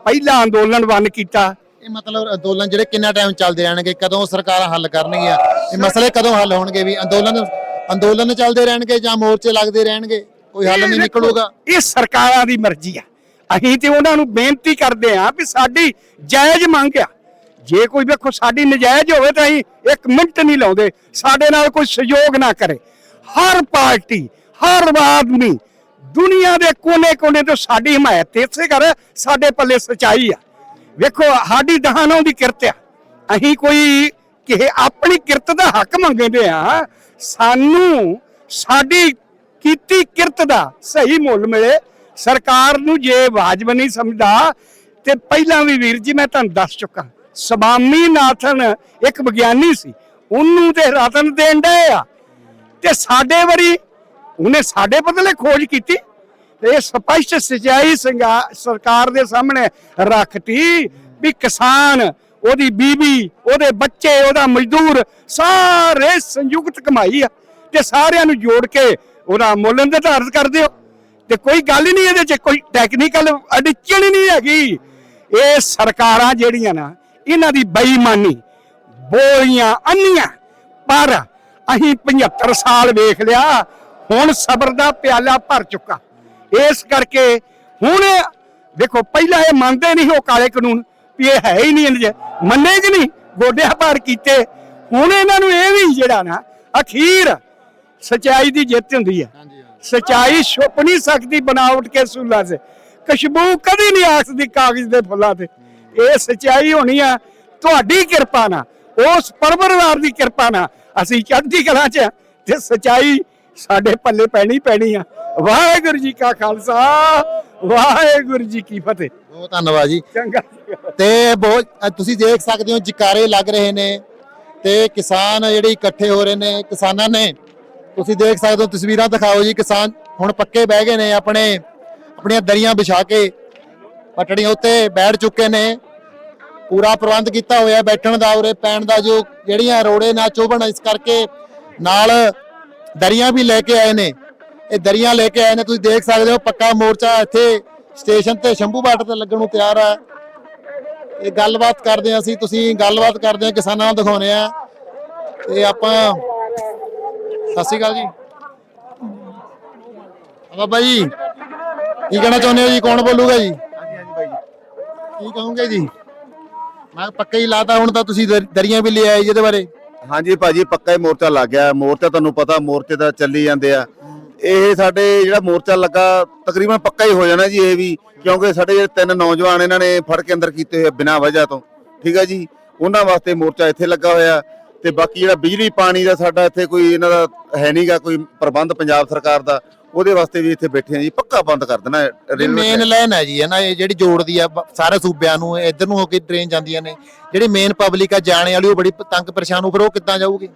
ਪਹਿਲਾ ਅੰਦੋਲਨ ਬੰਦ ਕੀਤਾ। ਇਹ ਮਤਲਬ ਅੰਦੋਲਨ ਜਿਹੜੇ ਕਿੰਨਾ ਟਾਈਮ ਚੱਲਦੇ ਰਹਿਣਗੇ, ਕਦੋਂ ਸਰਕਾਰਾਂ ਹੱਲ ਕਰਨਗੀਆਂ, ਇਹ ਮਸਲੇ ਕਦੋਂ ਹੱਲ ਹੋਣਗੇ ਵੀ ਅੰਦੋਲਨ ਅੰਦੋਲਨ ਚੱਲਦੇ ਰਹਿਣਗੇ ਜਾਂ ਮੋਰਚੇ ਲੱਗਦੇ ਰਹਿਣਗੇ? ਕੋਈ ਹੱਲ ਨਹੀਂ ਨਿਕਲੂਗਾ। ਇਹ ਸਰਕਾਰਾਂ ਦੀ ਮਰਜ਼ੀ ਆ। ਅਸੀਂ ਤੇ ਉਹਨਾਂ ਨੂੰ ਬੇਨਤੀ ਕਰਦੇ ਆ ਵੀ ਸਾਡੀ ਜਾਇਜ਼ ਮੰਗ ਆ। ਜੇ ਕੋਈ ਵੇਖੋ ਸਾਡੀ ਨਜਾਇਜ਼ ਹੋਵੇ ਤਾਂ ਅਸੀਂ ਇੱਕ ਮਿੰਟ ਨਹੀਂ ਲਾਉਂਦੇ। ਸਾਡੇ ਨਾਲ ਕੋਈ ਸਹਿਯੋਗ ਨਾ ਕਰੇ। ਹਰ ਪਾਰਟੀ ਹਰ ਆਦਮੀ ਦੁਨੀਆ ਦੇ ਕੋਨੇ-ਕੋਨੇ ਤੋਂ ਸਾਡੀ ਹਮਾਇਤ ਇਸੇ ਕਰ ਸਾਡੇ ਪੱਲੇ ਸਚਾਈ ਆ। ਵੇਖੋ ਸਾਡੀ ਦਹਾਨੋਂ ਦੀ ਕਿਰਤ ਆ। ਅਸੀਂ ਕੋਈ ਕਿਸੇ ਆਪਣੀ ਕਿਰਤ ਦਾ ਹੱਕ ਮੰਗਦੇ ਆ ਸਾਨੂੰ ਸਾਡੀ ਕੀਤੀ ਕਿਰਤ ਦਾ ਸਹੀ ਮੁੱਲ ਮਿਲੇ। ਸਰਕਾਰ ਨੂੰ ਜੇ ਵਾਜਬ ਨਹੀਂ ਸਮਝਦਾ, ਤੇ ਪਹਿਲਾਂ ਵੀ ਵੀਰ ਜੀ ਮੈਂ ਤੁਹਾਨੂੰ ਦੱਸ ਚੁੱਕਾ, ਸਵਾਮੀ ਨਾਥਨ ਇੱਕ ਵਿਗਿਆਨੀ ਸੀ, ਉਹਨੂੰ ਤੇ ਰਤਨ ਦੇਣ ਡਏ ਆ। ਤੇ ਸਾਡੇ ਵਾਰੀ ਉਹਨੇ ਸਾਡੇ ਬਦਲੇ ਖੋਜ ਕੀਤੀ ਇਹ ਸਪਸ਼ਟ ਸਚਾਈ ਸਰਕਾਰ ਦੇ ਸਾਹਮਣੇ ਰੱਖਤੀ ਵੀ ਕਿਸਾਨ, ਉਹਦੀ ਬੀਬੀ ਉਹਦੇ ਬੱਚੇ, ਉਹਦਾ ਮਜ਼ਦੂਰ ਸਾਰੇ ਸੰਯੁਕਤ ਕਮਾਈ ਆ, ਤੇ ਸਾਰਿਆਂ ਨੂੰ ਜੋੜ ਕੇ ਉਹਦਾ ਮੁੱਲ ਨਿਰਧਾਰਿਤ ਕਰ ਦਿਓ ਤੇ ਕੋਈ ਗੱਲ ਹੀ ਨਹੀਂ ਇਹਦੇ ਚ, ਕੋਈ ਟੈਕਨੀਕਲ ਅਡਿਕਸ਼ਨ ਹੀ ਨਹੀਂ ਹੈਗੀ। ਇਹ ਸਰਕਾਰਾਂ ਜਿਹੜੀਆਂ ਨਾ, ਇਹਨਾਂ ਦੀ ਬੇਈਮਾਨੀ, ਬੋਲੀਆਂ ਅੰਨੀਆਂ। ਪਰ ਅਸੀਂ 75 ਸਾਲ ਵੇਖ ਲਿਆ, ਹੁਣ ਸਬਰ ਦਾ ਪਿਆਲਾ ਭਰ ਚੁੱਕਾ। ਇਸ ਕਰਕੇ ਹੁਣ ਦੇਖੋ, ਪਹਿਲਾਂ ਇਹ ਮੰਨਦੇ ਨਹੀਂ ਉਹ ਕਾਲੇ ਕਾਨੂੰਨ ਵੀ ਇਹ ਹੈ ਹੀ ਨਹੀਂ ਇਹਦੇ ਮੰਨੇ ਕਿ ਨਹੀਂ? ਗੋਡਿਆਂ ਭਾਰ ਕੀਤੇ। ਹੁਣ ਇਹਨਾਂ ਨੂੰ ਇਹ ਵੀ ਜਿਹੜਾ ਨਾ, ਅਖੀਰ ਸਚਾਈ ਦੀ ਜਿੱਤ ਹੁੰਦੀ ਹੈ ਸਚਾਈ ਛੁਪ ਨਹੀਂ ਸਕਦੀ ਬਣਾਵਟ ਕੇ ਸੂਲਾਂ ਸੇ ਖੁਸ਼ਬੂ ਕਦੀ ਨਹੀਂ ਆ ਸਕਦੀ ਕਾਗਜ਼ ਦੇ ਫੁੱਲਾਂ ਤੇ। ਇਹ ਸਚਾਈ ਹੋਣੀ ਆ ਤੁਹਾਡੀ ਕਿਰਪਾ ਨਾਲ ਉਸ ਪਰਵਰਵਾਰ ਦੀ ਕਿਰਪਾ ਨਾਲ ਅਸੀਂ ਚੜ੍ਹਦੀ ਕਲਾ 'ਚ ਤੇ ਸਚਾਈ ਸਾਡੇ ਪੱਲੇ ਪੈਣੀ ਪੈਣੀ ਆ। ਵਾਹਿਗੁਰੂ ਜੀ ਕਾ ਖਾਲਸਾ ਵਾਹਿਗੁਰੂ ਜੀ ਕੀ ਫਤਿਹ। ਬਹੁਤ ਧੰਨਵਾਦ ਜੀ। ਚੰਗਾ। ਤੇ ਬਹੁਤ ਤੁਸੀਂ ਦੇਖ ਸਕਦੇ ਹੋ ਜਕਾਰੇ ਲੱਗ ਰਹੇ ਨੇ ਤੇ ਕਿਸਾਨ ਜਿਹੜੇ ਇਕੱਠੇ ਹੋ ਰਹੇ ਨੇ ਕਿਸਾਨਾਂ ਨੇ ਤੁਸੀਂ ਦੇਖ ਸਕਦੇ ਹੋ ਤਸਵੀਰਾਂ ਦਿਖਾਓ ਜੀ, ਕਿਸਾਨ ਹੁਣ ਪੱਕੇ ਬਹਿ ਗਏ ਨੇ ਆਪਣੇ, ਆਪਣੀਆਂ ਦਰੀਆਂ ਵਿਛਾ ਕੇ, ਪਟੜੀਆਂ ਉੱਤੇ ਬੈਠ ਚੁੱਕੇ ਨੇ। ਪੂਰਾ ਪ੍ਰਬੰਧ ਕੀਤਾ ਹੋਇਆ ਬੈਠਣ ਦਾ, ਉਰੇ ਪੈਣ ਦਾ ਜੋ ਜਿਹੜੀਆਂ ਰੋੜੇ ਨਾ ਚੋਬਣ, ਇਸ ਕਰਕੇ ਨਾਲ ਦਰੀਆਂ ਵੀ ਲੈ ਕੇ ਆਏ ਨੇ। ਇਹ ਦਰੀਆਂ ਲੈ ਕੇ ਆਏ ਨੇ, ਤੁਸੀਂ ਦੇਖ ਸਕਦੇ ਹੋ ਪੱਕਾ ਮੋਰਚਾ ਇੱਥੇ ਸਟੇਸ਼ਨ ਤੇ ਸ਼ੰਭੂ ਬਾਟ ਤੇ ਲੱਗਣ ਨੂੰ ਤਿਆਰ ਹੈ ਇਹ ਗੱਲਬਾਤ ਕਰਦੇ ਹਾਂ ਅਸੀਂ, ਤੁਸੀਂ ਗੱਲਬਾਤ ਕਰਦੇ ਹਾਂ, ਕਿਸਾਨਾਂ ਨੂੰ ਦਿਖਾਉਨੇ ਆ ਤੇ ਆਪਾਂ ਸਤਿ ਸ਼੍ਰੀ ਅਕਾਲ ਜੀ। ਬਾਬਾ ਜੀ, ਕੀ ਕਹਿਣਾ ਚਾਹੁੰਦੇ ਹੋ ਜੀ? ਕੌਣ ਬੋਲੂਗਾ ਜੀ? ਹਾਂਜੀ ਹਾਂਜੀ ਬਾਈ ਕੀ ਕਹੋਗੇ ਜੀ? ਮੈਂ ਪੱਕਾ ਹੀ ਲਾਤਾ, ਹੁਣ ਤਾਂ ਤੁਸੀਂ ਦਰੀਆਂ ਵੀ ਲੈ ਆਏ ਜੀ ਬਾਰੇ। ਹਾਂਜੀ ਭਾਜੀ, ਪੱਕਾ ਹੀ ਮੋਰਚਾ ਲੱਗ ਗਿਆ। ਮੋਰਚਾ ਤੁਹਾਨੂੰ ਪਤਾ, ਮੋਰਚੇ ਦਾ ਚੱਲੀ ਜਾਂਦੇ ਆ। ਇਹ ਸਾਡੇ ਜਿਹੜਾ ਮੋਰਚਾ ਲੱਗਾ, ਤਕਰੀਬਨ ਪੱਕਾ ਹੀ ਹੋ ਜਾਣਾ ਜੀ ਇਹ ਵੀ, ਕਿਉਂਕਿ ਸਾਡੇ ਜਿਹੜੇ ਤਿੰਨ ਨੌਜਵਾਨ ਇਹਨਾਂ ਨੇ ਫੜ ਕੇ ਅੰਦਰ ਕੀਤੇ ਹੋਏ ਬਿਨਾਂ ਵਜ੍ਹਾ ਤੋਂ। ਠੀਕ ਹੈ ਜੀ? ਉਹਨਾਂ ਵਾਸਤੇ ਮੋਰਚਾ ਇੱਥੇ ਲੱਗਾ ਹੋਇਆ। ਤੇ ਬਾਕੀ ਜਿਹੜਾ ਬਿਜਲੀ ਪਾਣੀ ਦਾ ਸਾਡਾ ਇੱਥੇ ਕੋਈ ਇਹਨਾਂ ਦਾ ਹੈ ਨਹੀਂਗਾ ਕੋਈ ਪ੍ਰਬੰਧ ਪੰਜਾਬ ਸਰਕਾਰ ਦਾ ਉਹਦੇ ਵਾਸਤੇ ਵੀ ਇੱਥੇ ਬੈਠੇ ਆ ਜੀ ਪੱਕਾ ਬੰਦ ਕਰ ਦੇਣਾ ਮੇਨ ਲਾਈਨ ਹੈ ਜੀ ਹੈ ਨਾ ਇਹ ਜਿਹੜੀ ਜੋੜਦੀ ਆ ਸਾਰੇ ਸੂਬਿਆਂ ਨੂੰ ਇੱਧਰ ਨੂੰ ਹੋ ਕੇ ਟ੍ਰੇਨ ਜਾਂਦੀਆਂ ਨੇ ਜਿਹੜੀ ਮੇਨ ਪਬਲਿਕ ਆ ਜਾਣੇ ਵਾਲੀ ਉਹ ਬੜੀ ਤੰਗ ਪਰੇਸ਼ਾਨ ਹੋ ਫਿਰ ਉਹ ਕਿੱਦਾਂ ਜਾਊਗੀ?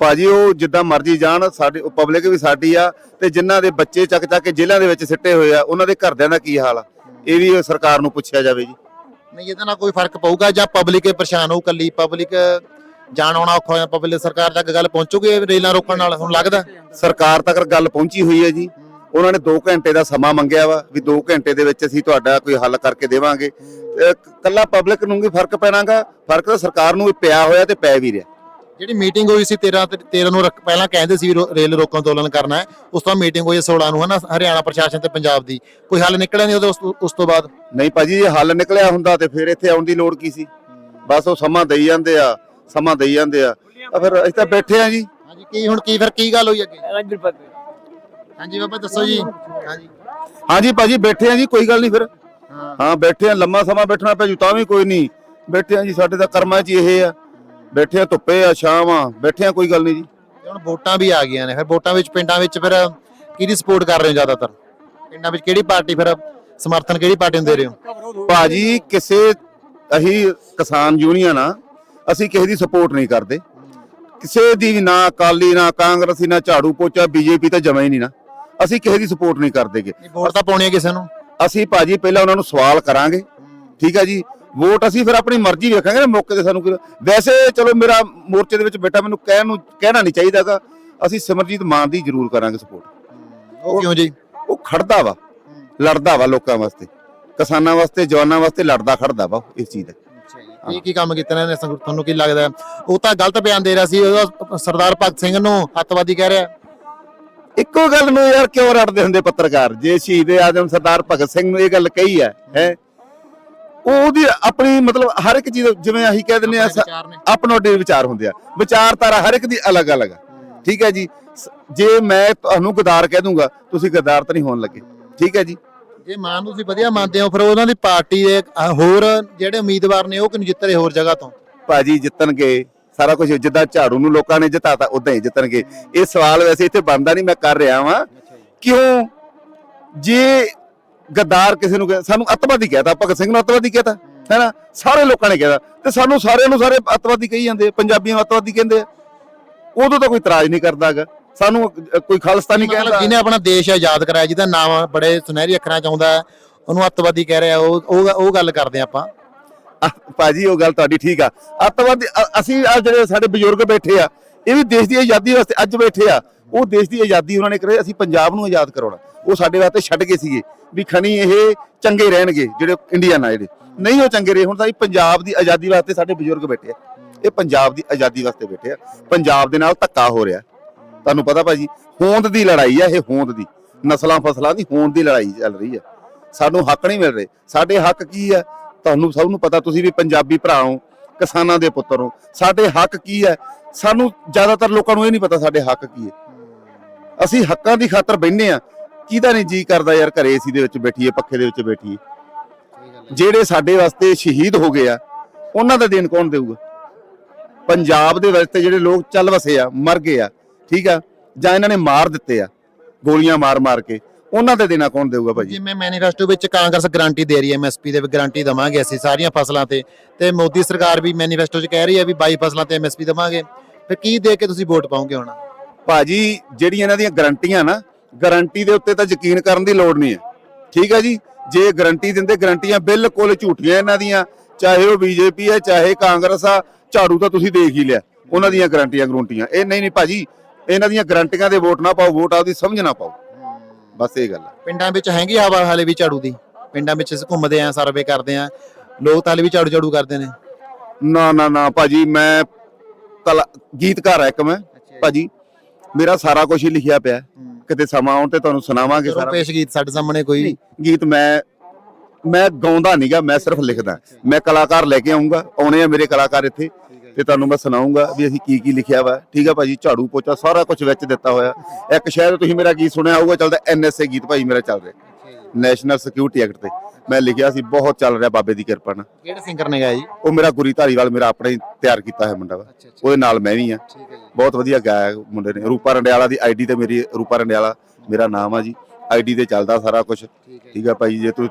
ਭਾਜੀ ਉਹ ਜਿੱਦਾਂ ਮਰਜ਼ੀ ਜਾਣ ਸਾਡੇ ਪਬਲਿਕ ਵੀ ਸਾਡੀ ਆ ਤੇ ਜਿਨ੍ਹਾਂ ਦੇ ਬੱਚੇ ਚੱਕ ਚੱਕ ਕੇ ਜੇਲ੍ਹਾਂ ਦੇ ਵਿੱਚ ਸਿੱਟੇ ਹੋਏ ਆ ਉਹਨਾਂ ਦੇ ਘਰਦਿਆਂ ਦਾ ਕੀ ਹਾਲ ਆ? ਇਹ ਵੀ ਸਰਕਾਰ ਨੂੰ ਪੁੱਛਿਆ ਜਾਵੇ ਜੀ। ਨਹੀਂ ਇਹਦੇ ਨਾਲ ਕੋਈ ਫ਼ਰਕ ਪਊਗਾ ਜਾਂ ਪਬਲਿਕ ਪਰੇਸ਼ਾਨ ਹੋਊ ਕੱਲੀ ਪਬਲਿਕ ਜਾਣ ਆਉਣਾ ਔਖਾ ਹੋ ਜਾਂਦਾ ਪਬਲਿਕ ਸਰਕਾਰ ਤੱਕ ਗੱਲ ਪਹੁੰਚੂਗੀ ਇਹ ਰੇਲਾਂ ਰੋਕਣ ਨਾਲ ਹੁਣ ਲੱਗਦਾ? ਸਰਕਾਰ ਤੱਕ ਗੱਲ ਪਹੁੰਚੀ ਹੋਈ ਹੈ ਜੀ। ਉਹਨਾਂ ਨੇ 2 ਘੰਟੇ ਦਾ ਸਮਾਂ ਮੰਗਿਆ ਵਾ ਵੀ 2 ਘੰਟੇ ਦੇ ਵਿੱਚ ਅਸੀਂ ਤੁਹਾਡਾ ਕੋਈ ਹੱਲ ਕਰਕੇ ਦੇਵਾਂਗੇ। ਕੱਲਾ ਪਬਲਿਕ ਨੂੰ ਵੀ ਫ਼ਰਕ ਪੈਣਾਗਾ ਫ਼ਰਕ ਤਾਂ ਸਰਕਾਰ ਨੂੰ ਵੀ ਪਿਆ ਹੋਇਆ ਤੇ ਪੈ ਵੀ ਰਿਹਾ। ਜਿਹੜੀ ਮੀਟਿੰਗ ਹੋਈ ਸੀ 13 ਤੇ 13 ਨੂੰ ਪਹਿਲਾਂ ਕਹਿੰਦੇ ਸੀ ਰੇਲ ਰੋਕੋ ਅੰਦੋਲਨ ਕਰਨਾ ਹੈ ਉਸ ਤੋਂ ਮੀਟਿੰਗ ਹੋਈ ਹੈ 16 ਨੂੰ ਹਨਾ ਹਰਿਆਣਾ ਪ੍ਰਸ਼ਾਸਨ ਤੇ ਪੰਜਾਬ ਦੀ। ਕੋਈ ਹੱਲ ਨਿਕਲਿਆ ਨਹੀਂ ਉਹਦੇ ਉਸ- ਉਸ ਤੋਂ ਬਾਅਦ? ਨਹੀਂ ਭਾਜੀ ਜੇ ਹੱਲ ਨਿਕਲਿਆ ਹੁੰਦਾ ਤੇ ਫਿਰ ਇੱਥੇ ਆਉਣ ਦੀ ਲੋੜ ਕੀ ਸੀ? ਬਸ ਉਹ ਸਮਾਂ ਦੇਈ ਜਾਂਦੇ ਆ। ਸਮਾਂ ਦੇਈ ਜਾਂਦੇ ਆ। ਤਾਂ ਫਿਰ ਅਸੀਂ ਤਾਂ ਬੈਠੇ ਆ ਜੀ। ਹਾਂਜੀ ਕੀ ਹੁਣ ਕੀ ਫਿਰ ਕੀ ਗੱਲ ਹੋਈ ਅੱਗੇ? ਹਾਂਜੀ ਬਾਬਾ ਦੱਸੋ ਜੀ। ਹਾਂਜੀ। ਹਾਂਜੀ ਭਾਜੀ ਬੈਠੇ ਆ ਜੀ ਕੋਈ ਗੱਲ ਨਹੀਂ ਫਿਰ। ਹਾਂ। ਬੈਠੇ ਆ ਲੰਮਾ ਸਮਾਂ ਬੈਠਣਾ ਪੈ ਜੂ ਤਾਂ ਵੀ ਕੋਈ ਨਹੀਂ। ਬੈਠੇ ਆ ਜੀ ਸਾਡੇ ਤਾਂ ਕਰਮਾਂ 'ਚ ਹੀ ਇਹ ਆ। ਬੈਠੇ ਆ ਧੁੱਪੇ ਆ ਛਾਂ ਆ ਬੈਠੇ ਆ ਕੋਈ ਗੱਲ ਨਹੀਂ ਜੀ। ਤੇ ਹੁਣ ਵੋਟਾਂ ਵੀ ਆ ਗਈਆਂ ਨੇ ਫਿਰ ਵੋਟਾਂ ਵਿੱਚ ਪਿੰਡਾਂ ਵਿੱਚ ਫਿਰ ਕਿਹਦੀ ਸਪੋਰਟ ਕਰ ਰਹੇ ਹੋ ਜ਼ਿਆਦਾਤਰ? ਪਿੰਡਾਂ ਵਿੱਚ ਕਿਹੜੀ ਪਾਰਟੀ ਫਿਰ ਸਮਰਥਨ ਕਿਹੜੀ ਪਾਰਟੀ ਨੂੰ ਦੇ ਰਹੇ ਹੋ? ਭਾਜੀ ਕਿਸੇ ਅਸੀਂ ਕਿਸਾਨ ਯੂਨੀਅਨ ਆ। ਅਸੀਂ ਕਿਸੇ ਦੀ ਸਪੋਰਟ ਨਹੀਂ ਕਰਦੇ। ਕਿਸੇ ਦੀ ਵੀ ਨਾ ਅਕਾਲੀ ਨਾ ਕਾਂਗਰਸੀ ਨਾ ਝਾੜੂ ਪੋਚਾ ਬੀਜੇਪੀ ਤਾਂ ਜਮਾ ਹੀ ਨਹੀਂ ਨਾ। ਅਸੀਂ ਕਿਸੇ ਦੀ ਸਪੋਰਟ ਨਹੀਂ ਕਰਦੇਗੇ ਵੋਟ ਤਾਂ ਪਾਉਣੀ ਹੈ ਕਿਸੇ ਨੂੰ। ਅਸੀਂ ਭਾਜੀ ਪਹਿਲਾਂ ਉਹਨਾਂ ਨੂੰ ਸਵਾਲ ਕਰਾਂਗੇ। ਠੀਕ ਹੈ ਜੀ? ਵੋਟ ਅਸੀਂ ਫਿਰ ਆਪਣੀ ਮਰਜ਼ੀ ਵੇਖਾਂਗੇ ਨਾ ਮੌਕੇ ਤੇ ਸਾਨੂੰ ਵੈਸੇ ਚਲੋ ਮੇਰਾ ਮੋਰਚੇ ਦੇ ਵਿੱਚ ਬੇਟਾ ਮੈਨੂੰ ਕਹਿਣ ਨੂੰ ਕਹਿਣਾ ਨਹੀਂ ਚਾਹੀਦਾਗਾ ਅਸੀਂ ਸਿਮਰਜੀਤ ਮਾਨ ਦੀ ਜ਼ਰੂਰ ਕਰਾਂਗੇ ਸਪੋਰਟ ਉਹ ਕਿਉਂ ਜੀ? ਉਹ ਖੜਦਾ ਵਾ। ਲੜਦਾ ਵਾ ਲੋਕਾਂ ਵਾਸਤੇ। ਕਿਸਾਨਾਂ ਵਾਸਤੇ ਜਵਾਨਾਂ ਵਾਸਤੇ ਲੜਦਾ ਖੜਦਾ ਵਾ ਇਸ ਚੀਜ਼ ਦਾ। ਕੀ ਕੀ ਕੰਮ ਕੀਤੇ ਨੇ ਤੁਹਾਨੂੰ ਕੀ ਲੱਗਦਾ? ਉਹ ਤਾਂ ਗਲਤ ਬਿਆਨ ਦੇ ਰਿਹਾ ਸੀ ਉਹਦਾ ਸਰਦਾਰ ਭਗਤ ਸਿੰਘ ਨੂੰ ਅੱਤਵਾਦੀ ਕਹਿ ਰਿਹਾ। ਇੱਕੋ ਗੱਲ ਨੂੰ ਯਾਰ ਕਿਉਂ ਰੜਦੇ ਹੁੰਦੇ ਪੱਤਰਕਾਰ? ਜੇ ਸ਼ਹੀਦ ਆਜਮ ਸਰਦਾਰ ਭਗਤ ਸਿੰਘ ਨੂੰ ਇਹ ਗੱਲ ਕਹੀ ਹੈ ਹੈ? ਉਹਦੀ ਆਪਣੀ ਮਤਲਬ ਹਰ ਇੱਕ ਚੀਜ਼ ਜਿਵੇਂ ਅਸੀਂ ਕਹਿ ਦਿੰਦੇ ਆ ਆਪਣੋ ਡੇ ਵਿਚਾਰ ਹੁੰਦੇ ਆ। ਵਿਚਾਰਧਾਰਾ ਹਰ ਇੱਕ ਦੀ ਅਲੱਗ-ਅਲੱਗ ਠੀਕ ਹੈ ਜੀ? ਜੇ ਮੈਂ ਤੁਹਾਨੂੰ ਗਦਾਰ ਕਹਿ ਦੂੰਗਾ ਤੁਸੀਂ ਗਦਾਰ ਤਾਂ ਨਹੀਂ ਹੋਣ ਲੱਗੇ। ਠੀਕ ਹੈ ਜੀ? ਜੇ ਮਾਨ ਤੁਸੀਂ ਵਧੀਆ ਮੰਨਦੇ ਹੋ ਫਿਰ ਉਹਨਾਂ ਦੀ ਪਾਰਟੀ ਦੇ ਅ, ਹੋਰ ਜਿਹੜੇ ਉਮੀਦਵਾਰ ਨੇ ਉਹ ਕਿਉਂ ਜਿੱਤ ਰਹੇ ਹੋਰ ਜਗ੍ਹਾ ਤੋਂ? ਭਾਜੀ ਜਿੱਤਣਗੇ ਸਾਰਾ ਕੁਝ ਜਿੱਦਾਂ ਝਾੜੂ ਨੂੰ ਲੋਕਾਂ ਨੇ ਜਿਤਾਤਾ ਉਦਾਂ ਹੀ ਜਿੱਤਣਗੇ। ਇਹ ਸਵਾਲ ਵੈਸੇ ਇੱਥੇ ਬਣਦਾ ਨਹੀਂ ਮੈਂ ਕਰ ਰਿਹਾ ਵਾਂ। ਕਿਉਂ? ਜੇ ਗੱਦਾਰ ਕਿਸੇ ਨੂੰ ਕਹਿ- ਸਾਨੂੰ ਅੱਤਵਾਦੀ ਕਹਿਤਾ ਭਗਤ ਸਿੰਘ ਨੂੰ ਅੱਤਵਾਦੀ ਕਹਿਤਾ ਹੈਨਾ? ਸਾਰੇ ਲੋਕਾਂ ਨੇ ਕਹਿਤਾ। ਤੇ ਸਾਨੂੰ ਸਾਰਿਆਂ ਨੂੰ ਸਾਰੇ ਅੱਤਵਾਦੀ ਕਹੀ ਜਾਂਦੇ ਆ, ਪੰਜਾਬੀਆਂ ਨੂੰ ਅੱਤਵਾਦੀ ਕਹਿੰਦੇ ਆ। ਉਦੋਂ ਤਾਂ ਕੋਈ ਇਤਰਾਜ਼ ਨਹੀਂ ਕਰਦਾਗਾ ਸਾਨੂੰ ਕੋਈ ਖਾਲਸਤਾਨੀ ਕਹਿੰਦਾ ਜਿਹਨੇ ਆਪਣਾ ਦੇਸ਼ ਆਜ਼ਾਦ ਕਰਾਇਆ ਜਿਹਦਾ ਨਾਮ ਬੜੇ ਸੁਨਹਿਰੀ ਅੱਖਰਾਂ ਚ ਆਉਂਦਾ ਹੈ, ਉਹਨੂੰ ਅੱਤਵਾਦੀ ਕਹਿ ਰਿਹਾ ਉਹ ਉਹ ਉਹ ਗੱਲ ਕਰਦੇ ਆਪਾਂ। ਭਾਜੀ ਉਹ ਗੱਲ ਤੁਹਾਡੀ ਠੀਕ ਆ। ਅੱਤਵਾਦੀ ਅਸੀਂ ਆ ਜਿਹੜੇ ਸਾਡੇ ਬਜ਼ੁਰਗ ਬੈਠੇ ਆ ਇਹ ਵੀ ਦੇਸ਼ ਦੀ ਆਜ਼ਾਦੀ ਵਾਸਤੇ ਅੱਜ ਬੈਠੇ ਆ। ਉਹ ਦੇਸ਼ ਦੀ ਆਜ਼ਾਦੀ ਉਹਨਾਂ ਨੇ ਕਰੇ ਅਸੀਂ ਪੰਜਾਬ ਨੂੰ ਆਜ਼ਾਦ ਕਰਾਉਣਾ। ਉਹ ਸਾਡੇ ਵਾਸਤੇ ਛੱਡ ਗਏ ਸੀਗੇ ਵੀ ਖਣੀ ਇਹ ਚੰਗੇ ਰਹਿਣਗੇ ਜਿਹੜੇ ਇੰਡੀਅਨ ਆ ਜਿਹੜੇ। ਨਹੀਂ ਉਹ ਚੰਗੇ ਰਹੇ ਹੁਣ ਤਾਂ ਅਸੀਂ ਪੰਜਾਬ ਦੀ ਆਜ਼ਾਦੀ ਵਾਸਤੇ ਸਾਡੇ ਬਜ਼ੁਰਗ ਬੈਠੇ ਆ। ਇਹ ਪੰਜਾਬ ਦੀ ਆਜ਼ਾਦੀ ਵਾਸਤੇ ਬੈਠੇ ਆ। ਪੰਜਾਬ ਦੇ ਨਾਲ ਧੱਕਾ ਹੋ ਰਿਹਾ। ਤੁਹਾਨੂੰ ਪਤਾ ਭਾਜੀ, ਹੋਂਦ ਦੀ ਲੜਾਈ ਆ ਇਹ ਹੋਂਦ ਦੀ। ਨਸਲਾਂ ਫਸਲਾਂ ਦੀ ਹੋਂਦ ਦੀ ਲੜਾਈ ਚੱਲ ਰਹੀ ਆ। ਸਾਨੂੰ ਹੱਕ ਨਹੀਂ ਮਿਲ ਰਹੇ। ਸਾਡੇ ਹੱਕ ਕੀ ਆ? ਤੁਹਾਨੂੰ ਸਭ ਨੂੰ ਪਤਾ, ਤੁਸੀਂ ਵੀ ਪੰਜਾਬੀ ਭਰਾ ਹੋ, ਕਿਸਾਨਾਂ ਦੇ ਪੁੱਤਰ ਹੋ। ਸਾਡੇ ਹੱਕ ਕੀ ਹੈ ਸਾਨੂੰ ਜ਼ਿਆਦਾਤਰ ਲੋਕਾਂ ਨੂੰ ਇਹ ਨਹੀਂ ਪਤਾ ਸਾਡੇ ਹੱਕ ਕੀ ਹੈ ਅਸੀਂ ਹੱਕਾਂ ਦੀ ਖਾਤਰ ਬੈਠੇ ਆ। ਕਿਹਦਾ ਨਹੀਂ ਜੀ ਕਰਦਾ ਯਾਰ ਘਰੇ ਏਸੀ ਦੇ ਵਿੱਚ ਬੈਠੀਏ, ਪੱਖੇ ਦੇ ਵਿੱਚ ਬੈਠੀਏ? ਜਿਹੜੇ ਸਾਡੇ ਵਾਸਤੇ ਸ਼ਹੀਦ ਹੋ ਗਏ ਆ, ਉਹਨਾਂ ਦਾ ਦੇਣ ਕੌਣ ਦੇਊਗਾ? ਪੰਜਾਬ ਦੇ ਵਾਸਤੇ ਜਿਹੜੇ ਲੋਕ ਚੱਲ ਵਸੇ ਆ, ਮਰ ਗਏ ਆ ਠੀਕ ਆ? ਜਾਂ ਇਹਨਾਂ ਨੇ ਮਾਰ ਦਿੱਤੇ ਆ ਗੋਲੀਆਂ ਮਾਰ-ਮਾਰ ਕੇ। ਉਹਨਾਂ ਦਾ ਦੇਣਾ ਕੌਣ ਦੇਊਗਾ ਭਾਜੀ? ਜਿਵੇਂ ਮੈਨੀਫੈਸਟੋ ਵਿੱਚ ਕਾਂਗਰਸ ਗਾਰੰਟੀ ਦੇ ਰਹੀ ਹੈ ਐਮਐਸਪੀ ਦੇ ਗਾਰੰਟੀ ਦਵਾਂਗੇ ਅਸੀਂ ਸਾਰੀਆਂ ਫਸਲਾਂ ਤੇ। ਤੇ ਮੋਦੀ ਸਰਕਾਰ ਵੀ ਮੈਨੀਫੈਸਟੋ 'ਚ ਕਹਿ ਰਹੀ ਹੈ ਵੀ 22 ਫਸਲਾਂ ਤੇ ਐਮਐਸਪੀ ਦਵਾਂਗੇ। ਫਿਰ ਕੀ ਦੇ ਕੇ ਤੁਸੀਂ ਵੋਟ ਪਾਓਗੇ ਹੁਣ? ਭਾਜੀ ਜਿਹੜੀਆਂ ਇਹਨਾਂ ਦੀਆਂ ਗਰੰਟੀਆਂ ਨਾ ਗਰੰਟੀ ਦੇ ਉੱਤੇ ਤਾਂ ਯਕੀਨ ਕਰਨ ਦੀ ਲੋੜ ਨਹੀਂ ਹੈ। ਠੀਕ ਹੈ ਜੀ? ਜੇ ਗਰੰਟੀ ਦਿੰਦੇ ਗਰੰਟੀਆਂ ਬਿਲਕੁਲ ਝੂਠੀਆਂ ਇਹਨਾਂ ਦੀਆਂ। ਚਾਹੇ ਉਹ ਬੀਜੇਪੀ ਹੈ ਚਾਹੇ ਕਾਂਗਰਸ ਆ ਝਾੜੂ ਤਾਂ ਤੁਸੀਂ ਦੇਖ ਹੀ ਲਿਆ ਉਹਨਾਂ ਦੀਆਂ ਗਰੰਟੀਆਂ ਗਰੰਟੀਆਂ। ਇਹ ਨਹੀਂ ਨਹੀਂ ਭਾਜੀ ਇਹਨਾਂ ਦੀਆਂ ਗਰੰਟੀਆਂ ਦੇ ਵੋਟ ਨਾ ਪਾਓ ਵੋਟ ਆਪਦੀ ਸਮਝ ਨਾ ਪਾਓ। ਬਸ ਇਹ ਗੱਲ ਹੈ ਪਿੰਡਾਂ ਵਿੱਚ ਹੈਗੀ ਹਵਾ ਹਾਲੇ ਵੀ ਝਾੜੂ ਦੀ? ਪਿੰਡਾਂ ਵਿੱਚ ਅਸੀਂ ਘੁੰਮਦੇ ਆਂ ਸਰਵੇ ਕਰਦੇ ਆਂ। ਲੋਕ ਤਾਂ ਹਾਲੇ ਵੀ ਝਾੜੂ ਝਾੜੂ ਕਰਦੇ ਨੇ। ਨਾ ਨਾ ਨਾ ਭਾਜੀ ਮੈਂ ਕਲਾ ਗੀਤਕਾਰ ਆ ਇੱਕ ਮੈਂ। ਭਾਜੀ ਮੇਰਾ ਸਾਰਾ ਕੁਝ ਹੀ ਲਿਖਿਆ ਪਿਆ। ਹੈ। ਕਿਤੇ ਸਮਾਂ ਆਉਣ ਤੇ ਤੁਹਾਨੂੰ ਸੁਣਾਵਾਂਗੇ ਸਾਰਾ ਪੇਸ਼ ਗੀਤ ਸਾਡੇ ਸਾਹਮਣੇ ਕੋਈ ਗੀਤ ਮੈਂ ਮੈਂ ਗਾਉਂਦਾ ਨਹੀਂਗਾ ਮੈਂ ਸਿਰਫ ਲਿਖਦਾ। ਮੈਂ ਕਲਾਕਾਰ ਲੈ ਕੇ ਆਉਂਗਾ ਆਉਣੇ ਆ ਮੇਰੇ ਕਲਾਕਾਰ ਇੱਥੇ। ਤੇ ਤੁਹਾਨੂੰ ਮੈਂ ਸੁਣਾਉਂਗਾ ਵੀ ਅਸੀਂ ਕੀ ਕੀ ਲਿਖਿਆ ਵਾ। ਠੀਕ ਆ ਭਾਜੀ ਝਾੜੂ ਪੋਚਾ ਸਾਰਾ ਕੁਝ ਵਿੱਚ ਦਿੱਤਾ ਹੋਇਆ। ਇੱਕ ਸ਼ਾਇਦ ਤੁਸੀਂ ਮੇਰਾ ਗੀਤ ਸੁਣਿਆ ਹੋਊਗਾ ਚੱਲਦਾ ਐਨਐਸਏ ਗੀਤ ਭਾਈ ਮੇਰਾ ਚੱਲ ਰਿਹਾ। ਨੈਸ਼ਨਲ ਸਿਕਿਉਰਿਟੀ ਐਕਟ ਤੇ। ਮੈਂ ਲਿਖਿਆ ਸੀ ਬਹੁਤ ਚੱਲ ਰਿਹਾ ਬਾਬੇ ਦੀ ਕਿਰਪਾ ਨਾਲ। ਕਿਹੜੇ ਸਿੰਗਰ ਨੇ ਗਾਇਆ ਜੀ? ਉਹ ਮੇਰਾ ਗੁਰੀ ਧਾਰੀਵਾਲ ਮੇਰਾ ਆਪਣਾ ਤਿਆਰ ਕੀਤਾ ਹੋਇਆ ਮੁੰਡਾ ਵਾ। ਉਹਦੇ ਨਾਲ ਮੈਂ ਵੀ ਆ। ਬਹੁਤ ਵਧੀਆ ਗਾਇਆ ਮੁੰਡੇ ਨੇ। ਰੂਪਾ ਰੰਡਿਆਲਾ ਦੀ ਆਈਡੀ ਤੇ ਮੇਰੀ ਰੂਪਾ ਰੰਡਿਆਲਾ ਮੇਰਾ ਨਾਮ ਆ ਜੀ। ਆਈਡੀ ਤੇ ਚੱਲਦਾ ਸਾਰਾ ਕੁਝ ਠੀਕ ਆ ਭਾਈ ਜੇ ਤੂੰ